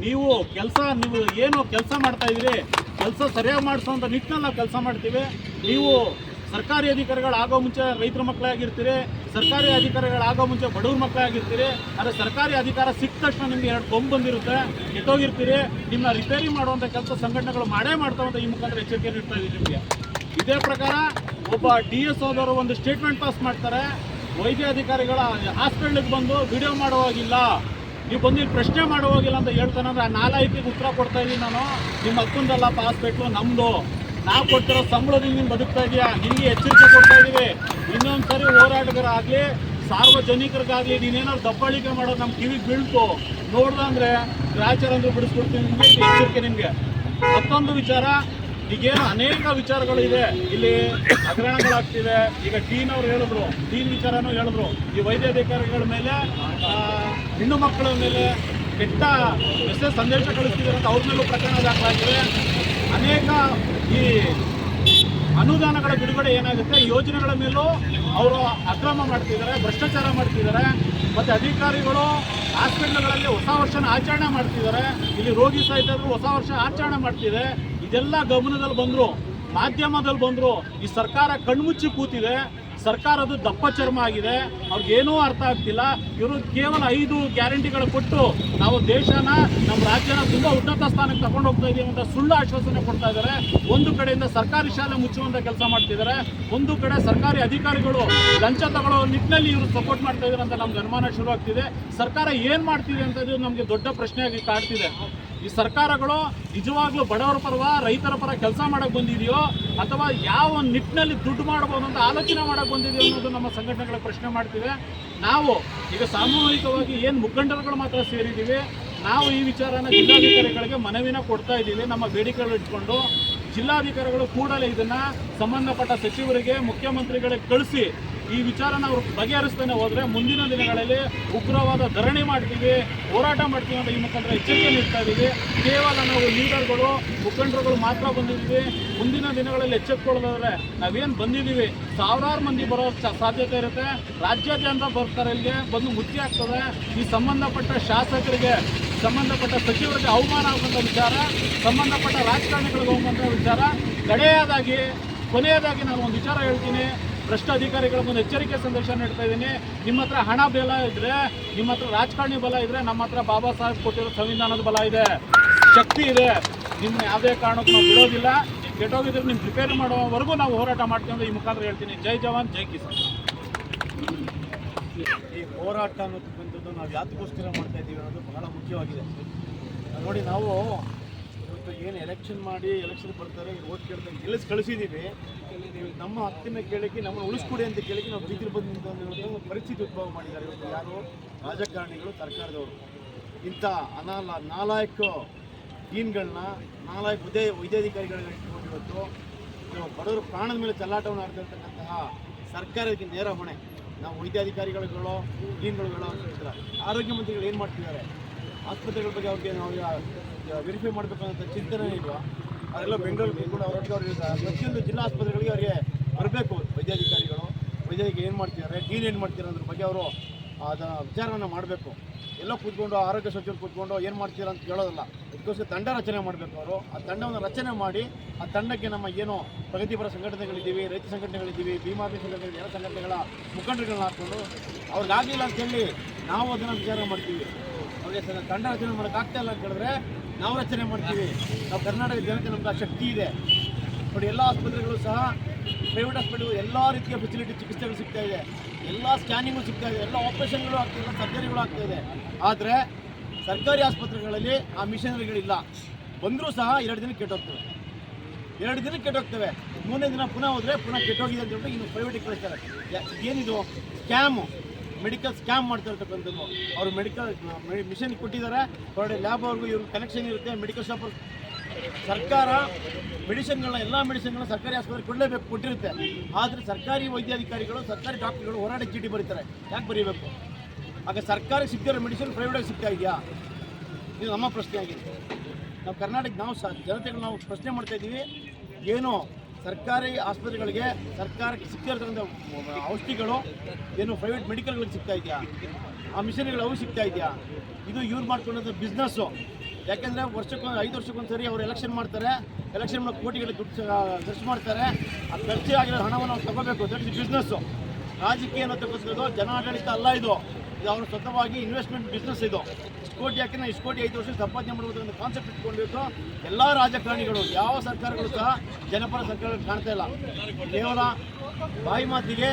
ನೀವು ಕೆಲಸ ನೀವು ಏನು ಕೆಲಸ ಮಾಡ್ತಾ ಇದ್ದೀರಿ ಕೆಲಸ ಸರಿಯಾಗಿ ಮಾಡಿಸೋಂಥ ನಿಟ್ಟಿನಲ್ಲಿ ನಾವು ಕೆಲಸ ಮಾಡ್ತೀವಿ. ನೀವು ಸರ್ಕಾರಿ ಅಧಿಕಾರಿಗಳು ಆಗೋ ಮುಂಚೆ ರೈತರ ಮಕ್ಕಳಾಗಿರ್ತೀರಿ, ಸರ್ಕಾರಿ ಅಧಿಕಾರಿಗಳು ಆಗೋ ಮುಂಚೆ ಬಡವ್ರ ಮಕ್ಕಳಾಗಿರ್ತೀರಿ, ಆದರೆ ಸರ್ಕಾರಿ ಅಧಿಕಾರ ಸಿಕ್ಕ ತಕ್ಷಣ ನಿಮಗೆ ಎರಡು ಕೊಂಬ್ ಬಂದಿರುತ್ತೆ, ಕೆಟ್ಟೋಗಿರ್ತೀರಿ ನಿಮ್ಮನ್ನ ರಿಪೇರಿ ಮಾಡುವಂಥ ಕೆಲಸ ಸಂಘಟನೆಗಳು ಮಾಡೇ ಮಾಡ್ತಾವಂತ ಈ ಮುಖಾಂತರ ಎಚ್ಚರಿಕೆ ನೀಡ್ತಾ ಇದ್ದೀವಿ ನಿಮಗೆ. ಇದೇ ಪ್ರಕಾರ ಒಬ್ಬ ಡಿ ಎಸ್ ಓದವರು ಒಂದು ಸ್ಟೇಟ್ಮೆಂಟ್ ಪಾಸ್ ಮಾಡ್ತಾರೆ. ವೈದ್ಯಾಧಿಕಾರಿಗಳ ಹಾಸ್ಪಿಟ್ಲಿಗೆ ಬಂದು ವಿಡಿಯೋ ಮಾಡುವಾಗಿಲ್ಲ ನೀವು ಬಂದು ಇಲ್ಲಿ ಪ್ರಶ್ನೆ ಮಾಡುವಾಗಿಲ್ಲ ಅಂತ ಹೇಳ್ತಾನೆ ಅಂದ್ರೆ ಆ ಉತ್ತರ ಕೊಡ್ತಾ ಇದ್ದೀನಿ ನಾನು. ನಿಮ್ಮ ಅಕ್ಕಂದಲ್ಲಪ್ಪ ಹಾಸ್ಪಿಟ್ಲು ನಮ್ಮದು ನಾವು ಕೊಡ್ತಿರೋ ಸಂಬಳದಿಂದ ನೀನು ಬದುಕ್ತಾ ಇದೆಯಾ? ನಿಮಗೆ ಎಚ್ಚರಿಕೆ ಕೊಡ್ತಾ ಇದ್ದೀವಿ ಇನ್ನೊಂದು ಸಾರಿ ಹೋರಾಟಗಾರಾಗಲಿ ಸಾರ್ವಜನಿಕರಿಗಾಗಲಿ ನೀನೇನಾದ್ರು ದಬ್ಬಾಳಿಕೆ ಮಾಡೋದು ನಮ್ಮ ಕಿವಿಗೆ ಬೀಳ್ತು. ನೋಡ್ದಂದ್ರೆ ಗ್ರಾಚಾರ ಅಂದ್ರೆ ಬಿಡಿಸ್ಕೊಡ್ತೀನಿ ನಿಮಗೆ, ಎಚ್ಚರಿಕೆ ನಿಮಗೆ. ಮತ್ತೊಂದು ವಿಚಾರ ಈಗೇನು ಅನೇಕ ವಿಚಾರಗಳು ಇದೆ. ಇಲ್ಲಿ ಹಗರಣಗಳಾಗ್ತಿವೆ. ಈಗ ಟೀನ್ ಅವರು ಹೇಳಿದ್ರು. ಟೀನ್ ವಿಚಾರನೂ ಹೇಳಿದ್ರು. ಈ ವೈದ್ಯಾಧಿಕಾರಿಗಳ ಮೇಲೆ ಹೆಣ್ಣು ಮಕ್ಕಳ ಮೇಲೆ ಕೆಟ್ಟ ಮೆಸೇಜ್ ಸಂದೇಶ ಕಳಿಸ್ತಿದ್ದಾರೆ ಅಂತ ಅವ್ರ ಮೇಲೂ ಪ್ರಕರಣ ದಾಖಲಾಗಿದೆ. ಅನೇಕ ಈ ಅನುದಾನಗಳ ಬಿಡುಗಡೆ ಏನಾಗುತ್ತೆ? ಯೋಜನೆಗಳ ಮೇಲೂ ಅವರು ಅಕ್ರಮ ಮಾಡ್ತಿದ್ದಾರೆ, ಭ್ರಷ್ಟಾಚಾರ ಮಾಡ್ತಿದ್ದಾರೆ. ಮತ್ತು ಅಧಿಕಾರಿಗಳು ಹಾಸ್ಪಿಟ್ಲ್ಗಳಲ್ಲಿ ಹೊಸ ವರ್ಷನ ಆಚರಣೆ ಮಾಡ್ತಿದ್ದಾರೆ. ಇಲ್ಲಿ ರೋಗಿ ಸಹಿತ ಹೊಸ ವರ್ಷ ಆಚರಣೆ ಮಾಡ್ತಿದೆ. ಇದೆಲ್ಲ ಗಮನದಲ್ಲಿ ಬಂದರು, ಮಾಧ್ಯಮದಲ್ಲಿ ಬಂದರು, ಈ ಸರ್ಕಾರ ಕಣ್ಮುಚ್ಚಿ ಕೂತಿದೆ ಸರ್ಕಾರದ ದಪ್ಪ ಚರ್ಮ ಆಗಿದೆ ಅವ್ರಿಗೇನೂ ಅರ್ಥ ಆಗ್ತಿಲ್ಲ. ಇವರು ಕೇವಲ ಐದು ಗ್ಯಾರಂಟಿಗಳು ಕೊಟ್ಟು ನಾವು ದೇಶನ, ನಮ್ಮ ರಾಜ್ಯನ ತುಂಬ ಉನ್ನತ ಸ್ಥಾನಕ್ಕೆ ತಗೊಂಡು ಹೋಗ್ತಾ ಇದೀವಿ ಅಂತ ಸುಳ್ಳು ಆಶ್ವಾಸನೆ ಕೊಡ್ತಾ ಇದ್ದಾರೆ. ಒಂದು ಕಡೆಯಿಂದ ಸರ್ಕಾರಿ ಶಾಲೆ ಮುಚ್ಚುವಂತ ಕೆಲಸ ಮಾಡ್ತಿದ್ದಾರೆ. ಒಂದು ಕಡೆ ಸರ್ಕಾರಿ ಅಧಿಕಾರಿಗಳು ಲಂಚ ತಗೊಳ್ಳೋ ನಿಟ್ಟಿನಲ್ಲಿ ಇವರು ಸಪೋರ್ಟ್ ಮಾಡ್ತಾ ಇದ್ದಾರೆ ಅಂತ ನಮ್ಗೆ ಅನುಮಾನ ಶುರು ಆಗ್ತಿದೆ ಸರ್ಕಾರ ಏನು ಮಾಡ್ತಿದೆ ಅಂತ ನಮಗೆ ದೊಡ್ಡ ಪ್ರಶ್ನೆಯಾಗಿ ಕಾಡ್ತಿದೆ ಈ ಸರ್ಕಾರಗಳು ನಿಜವಾಗ್ಲೂ ಬಡವರ ಪರವ, ರೈತರ ಪರ ಕೆಲಸ ಮಾಡಕ್ ಬಂದಿದೆಯೋ ಅಥವಾ ಯಾವ ನಿಟ್ಟಿನಲ್ಲಿ ದುಡ್ಡು ಮಾಡಬಹುದು ಅಂತ ಆಲೋಚನೆ ಮಾಡಕ್ ಬಂದಿದೆಯೋ ಅನ್ನೋದು ನಮ್ಮ ಸಂಘಟನೆಗಳ ಪ್ರಶ್ನೆ ಮಾಡ್ತಿದೆ ನಾವು ಈಗ ಸಾಮೂಹಿಕವಾಗಿ ಏನು ಮುಖಂಡರುಗಳು ಮಾತ್ರ ಸೇರಿದ್ದೀವಿ, ನಾವು ಈ ವಿಚಾರನ ಜಿಲ್ಲಾಧಿಕಾರಿಗಳಿಗೆ ಮನವಿನ ಕೊಡ್ತಾ ಇದ್ದೀವಿ, ನಮ್ಮ ಬೇಡಿಕೆಗಳು ಇಟ್ಕೊಂಡು. ಜಿಲ್ಲಾಧಿಕಾರಿಗಳು ಕೂಡಲೇ ಇದನ್ನ ಸಂಬಂಧಪಟ್ಟ ಸಚಿವರಿಗೆ, ಮುಖ್ಯಮಂತ್ರಿಗಳಿಗೆ ಕಳಿಸಿ ಈ ವಿಚಾರನ ಅವರು ಬಗೆಹರಿಸ್ತಾನೆ ಹೋದ್ರೆ ಮುಂದಿನ ದಿನಗಳಲ್ಲಿ ಉಗ್ರವಾದ ಧರಣಿ ಮಾಡ್ತೀವಿ, ಹೋರಾಟ ಮಾಡ್ತೀವಿ ಅಂತ ಈ ಮುಖಾಂತರ ಎಚ್ಚರಿಕೆ ನೀಡ್ತಾ ಇದ್ದೀವಿ ಕೇವಲ ನಾವು ಲೀಡರ್ಗಳು, ಮುಖಂಡರುಗಳು ಮಾತ್ರ ಬಂದಿದ್ದೀವಿ. ಮುಂದಿನ ದಿನಗಳಲ್ಲಿ ಎಚ್ಚೆತ್ಕೊಳ್ಳೋದಾದ್ರೆ ನಾವೇನು ಬಂದಿದ್ದೀವಿ? ಸಾವಿರಾರು ಮಂದಿ ಬರೋ ಸಾಧ್ಯತೆ ಇರುತ್ತೆ. ರಾಜ್ಯಾದ್ಯಂತ ಬರ್ತಾರೆ ಇಲ್ಲಿಗೆ, ಬಂದು ಮುತ್ತಿ ಆಗ್ತದೆ ಈ ಸಂಬಂಧಪಟ್ಟ ಶಾಸಕರಿಗೆ, ಸಂಬಂಧಪಟ್ಟ ಸಚಿವರಿಗೆ ಅವಮಾನ ಆಗುವಂಥ ವಿಚಾರ, ಸಂಬಂಧಪಟ್ಟ ರಾಜಕಾರಣಿಗಳಿಗೆ ಹೋಗುವಂಥ ವಿಚಾರ. ಕಡೆಯದಾಗಿ, ಕೊನೆಯದಾಗಿ ನಾನು ಒಂದು ವಿಚಾರ ಹೇಳ್ತೀನಿ. ಭ್ರಷ್ಟ ಅಧಿಕಾರಿಗಳ ಮುಂದೆ ಎಚ್ಚರಿಕೆ ಸಂದೇಶ ನೀಡ್ತಾ ಇದ್ದೀನಿ. ನಿಮ್ಮ ಹತ್ರ ಹಣ ಬಲ ಇದ್ರೆ, ನಿಮ್ಮ ಹತ್ರ ರಾಜಕಾರಣಿ ಬಲ ಇದ್ರೆ, ನಮ್ಮ ಹತ್ರ ಬಾಬಾ ಸಾಹೇಬ್ ಕೊಟ್ಟಿರೋ ಸಂವಿಧಾನದ ಬಲ ಇದೆ. ಶಕ್ತಿ ಇದೆ. ನಿಮ್ಮ ಯಾವುದೇ ಕಾರಣಕ್ಕೂ ನಾವು ಬಿಡೋದಿಲ್ಲ. ಕೆಟ್ಟೋಗಿದ್ರೆ ನಿಮ್ಮ ಪ್ರಿಪೇರ್ ಮಾಡೋವರೆಗೂ ನಾವು ಹೋರಾಟ ಮಾಡ್ತೀವಿ ಅಂತ ಈ ಮುಖಾಂತರ ಹೇಳ್ತೀನಿ. ಜೈ ಜವಾನ್, ಜೈ ಕಿಸಾನ್. ಈ ಹೋರಾಟ ಅನ್ನೋದು ನಾವು ಯಾತಕ್ಕೋಸ್ಕರ ಮಾಡ್ತಾ ಇದ್ದೀವಿ ಅನ್ನೋದು ಬಹಳ ಮುಖ್ಯವಾಗಿದೆ. ನೋಡಿ, ನಾವು ಏನು ಎಲೆಕ್ಷನ್ ಮಾಡಿ ಎಲೆಕ್ಷನ್ ಬರ್ತಾರೆ ಓಟ್ ಕೇಳ್ತಾರೆ, ಗೆಲ್ಲಿಸಿ ಕಳಿಸಿದ್ದೀವಿ ನಮ್ಮ ಹಕ್ಕಿನ ಕೇಳಿಕೆ ನಮ್ಮನ್ನು ಉಳಿಸ್ಕೊಡಿ ಅಂತ ಕೇಳಿಕೆ ನಾವು ಬೀದಿಲು ಬಂದು ನಿಂತ ಪರಿಸ್ಥಿತಿ ಉದ್ಭವ ಮಾಡಿದ್ದಾರೆ. ಇವತ್ತು ಯಾರು? ರಾಜಕಾರಣಿಗಳು, ಸರ್ಕಾರದವರು. ಇಂಥ ಅನಾಲ ನಾಲಾಯಕ ಟೀಮ್ಗಳನ್ನ, ನಾಲಾಯಕ ಉದಯ ವೈದ್ಯಾಧಿಕಾರಿಗಳನ್ನ ಇಟ್ಕೊಂಡು ಇವತ್ತು ಬಡವರ ಪ್ರಾಣದ ಮೇಲೆ ಚಲ್ಲಾಟವನ್ನು ಆಡ್ತಿರ್ತಕ್ಕಂತಹ ಸರ್ಕಾರಕ್ಕೆ ನೇರ ಹೊಣೆ. ನಾವು ವೈದ್ಯಾಧಿಕಾರಿಗಳಿಗಳೋ ಅಂತ ಹೇಳ್ತಾರೆ. ಆರೋಗ್ಯ ಮಂತ್ರಿಗಳು ಏನು ಮಾಡ್ತಿದ್ದಾರೆ? ಆಸ್ಪತ್ರೆಗಳ ಬಗ್ಗೆ ಅವ್ರಿಗೆ ನಾವು ವೆರಿಫೈ ಮಾಡಬೇಕು ಅಂತ ಚಿಂತನೆ ಇಲ್ವಾ? ಅದೆಲ್ಲ ಬೆಂಗಳೂರು ಕೂಡ ಅವರೊಟ್ಟಿಗೆ ಪ್ರತಿಯೊಂದು ಜಿಲ್ಲಾ ಆಸ್ಪತ್ರೆಗಳಿಗೆ ಅವರಿಗೆ ಬರಬೇಕು ವೈದ್ಯಾಧಿಕಾರಿಗಳು. ವೈದ್ಯರಿಗೆ ಏನು ಮಾಡ್ತಿದ್ದಾರೆ ನೀನು ಏನು ಮಾಡ್ತೀರಾ ಅದ್ರ ಬಗ್ಗೆ ಅವರು ಅದನ್ನು ವಿಚಾರವನ್ನು ಮಾಡಬೇಕು. ಎಲ್ಲ ಕೂತ್ಕೊಂಡು, ಆರೋಗ್ಯ ಸಚಿವರು ಕೂತ್ಕೊಂಡು ಏನು ಮಾಡ್ತೀರಾ ಅಂತ ಕೇಳೋದಲ್ಲ. ಅದಕ್ಕೋಸ್ಕರ ತಂಡ ರಚನೆ ಮಾಡಬೇಕು ಅವರು. ಆ ತಂಡವನ್ನು ರಚನೆ ಮಾಡಿ, ಆ ತಂಡಕ್ಕೆ ನಮ್ಮ ಏನು ಪ್ರಗತಿಪರ ಸಂಘಟನೆಗಳಿದ್ದೀವಿ, ರೈತ ಸಂಘಟನೆಗಳಿದ್ದೀವಿ, ಭೀಮಾ ಸಂಘಟನೆಗಳು ಎಲ್ಲ ಸಂಘಟನೆಗಳ ಮುಖಂಡರುಗಳನ್ನ ಹಾಕ್ಕೊಂಡು ಅವ್ರಾಗಿಲ್ಲ ಅಂತ ಹೇಳಿ ನಾವು ಅದನ್ನು ವಿಚಾರ ಮಾಡ್ತೀವಿ. ಅವ್ರಿಗೆ ತಂಡ ರಚನೆ ಮಾಡೋಕ್ಕಾಗ್ತಾ ಇಲ್ಲ ಅಂತ ಹೇಳಿದ್ರೆ ನಾವು ರಚನೆ ಮಾಡ್ತೀವಿ. ನಾವು ಕರ್ನಾಟಕ ಜನತೆ ನಮ್ಗೆ ಆ ಶಕ್ತಿ ಇದೆ. ನೋಡಿ, ಎಲ್ಲ ಆಸ್ಪತ್ರೆಗಳು ಸಹ ಪ್ರೈವೇಟ್ ಹಾಸ್ಪಿಟಲ್ಗಳು ಎಲ್ಲ ರೀತಿಯ ಫೆಸಿಲಿಟಿ ಚಿಕಿತ್ಸೆಗಳು ಸಿಗ್ತಾ ಇದೆ. ಎಲ್ಲ ಸ್ಕ್ಯಾನಿಂಗು ಸಿಗ್ತಾ ಇದೆ. ಎಲ್ಲ ಆಪರೇಷನ್ಗಳು ಆಗ್ತಾ ಇದೆ ಸರ್ಜರಿಗಳು ಆಗ್ತಾ ಇದೆ. ಆದರೆ ಸರ್ಕಾರಿ ಆಸ್ಪತ್ರೆಗಳಲ್ಲಿ ಆ ಮಿಷನರಿಗಳಿಲ್ಲ ಬಂದರೂ ಸಹ ಎರಡು ದಿನ ಕೆಟ್ಟೋಗ್ತವೆ. ಎರಡು ದಿನ ಕೆಟ್ಟೋಗ್ತವೆ. ಮೂರನೇ ದಿನ ಪುನಃ ಹೋದರೆ ಪುನಃ ಕೆಟ್ಟೋಗಿದೆ ಅಂತ ಹೇಳ್ಬಿಟ್ಟು ಇನ್ನು ಪ್ರೈವೇಟಿಗೆ ಕಳಿಸ್ತಾರೆ. ಏನಿದು? ಸ್ಕ್ಯಾಮು ಮೆಡಿಕಲ್ ಸ್ಕ್ಯಾಮ್ ಮಾಡ್ತಾ ಇರ್ತಕ್ಕಂಥದ್ದು ಅವರು ಮೆಡಿಕಲ್ ಮಿಷನ್ ಕೊಟ್ಟಿದ್ದಾರೆ. ಹೊರಡೆ ಲ್ಯಾಬ್ ಅವ್ರಿಗೂ ಇವ್ರಿಗೆ ಕನೆಕ್ಷನ್ ಇರುತ್ತೆ. ಮೆಡಿಕಲ್ ಶಾಪ್ ಸರ್ಕಾರ ಮೆಡಿಸಿನ್ಗಳನ್ನ ಎಲ್ಲ ಮೆಡಿಸಿನ್ಗಳನ್ನ ಸರ್ಕಾರಿ ಆಸ್ಪತ್ರೆ ಕೊಡಲೇಬೇಕು, ಕೊಟ್ಟಿರುತ್ತೆ. ಆದರೆ ಸರ್ಕಾರಿ ವೈದ್ಯಾಧಿಕಾರಿಗಳು, ಸರ್ಕಾರಿ ಡಾಕ್ಟರ್ಗಳು ಹೋರಾಟ ಚೀಟಿ ಬರೀತಾರೆ. ಯಾಕೆ ಬರೀಬೇಕು? ಆಗ ಸರ್ಕಾರಿ ಸಿಗ್ತಿರೋ ಮೆಡಿಸಿನ್ ಪ್ರೈವೇಟಾಗಿ ಸಿಗ್ತಾ ಇದೆಯಾ? ಇದು ನಮ್ಮ ಪ್ರಶ್ನೆ ಆಗಿದೆ. ನಾವು ಕರ್ನಾಟಕ ನಾವು ಜನತೆಗಳು ನಾವು ಪ್ರಶ್ನೆ ಮಾಡ್ತಾ ಇದ್ದೀವಿ. ಏನು ಸರ್ಕಾರಿ ಆಸ್ಪತ್ರೆಗಳಿಗೆ ಸರ್ಕಾರಕ್ಕೆ ಸಿಗ್ತಿರ್ತಕ್ಕಂಥ ಔಷಧಿಗಳು, ಏನು ಪ್ರೈವೇಟ್ ಮೆಡಿಕಲ್ಗಳಿಗೆ ಸಿಗ್ತಾ ಇದೆಯಾ? ಆ ಮಿಷನ್ಗಳು ಅವು ಸಿಗ್ತಾ ಇದೆಯಾ? ಇದು ಇವ್ರು ಮಾಡ್ಕೊಂಡಂಥ ಬಿಸ್ನೆಸ್ಸು ಯಾಕೆಂದರೆ ವರ್ಷಕ್ಕೊಂದು, ಐದು ವರ್ಷಕ್ಕೊಂದ್ಸರಿ ಅವರು ಎಲೆಕ್ಷನ್ ಮಾಡ್ತಾರೆ. ಎಲೆಕ್ಷನ್ ಮಾಡೋ ಕೋಟಿಗಳಿಗೆ ದುಡ್ಡು ಖರ್ಚು ಮಾಡ್ತಾರೆ. ಆ ಖರ್ಚು ಆಗಿರೋ ಹಣವನ್ನು ಅವ್ರು ತಗೋಬೇಕು. ದಟ್ ಇಸ್ ಬಿಸ್ನೆಸ್ಸು ರಾಜಕೀಯ ಜನ ಆಡಳಿತ ಅಲ್ಲ ಇದು. ಇದು ಸ್ವಂತವಾಗಿ ಇನ್ವೆಸ್ಟ್ಮೆಂಟ್ ಬಿಸ್ನೆಸ್ ಇದು. ಇಷ್ಟು ಕೋಟಿ ಯಾಕೆಂದ್ರೆ ಇಷ್ಟು ಕೋಟಿ ಐದು ವರ್ಷ ಸಂಪಾದನೆ ಮಾಡುವುದು ಒಂದು ಕಾನ್ಸೆಪ್ಟ್ ಇಟ್ಕೊಂಡಿದ್ದು. ಎಲ್ಲ ರಾಜಕಾರಣಿಗಳು, ಯಾವ ಸರ್ಕಾರಗಳು ಸಹ ಜನಪರ ಸರ್ಕಾರಗಳು ಕಾಣ್ತಾ ಇಲ್ಲ. ಕೇವಲ ಬಾಯಿ ಮಾತಿಗೆ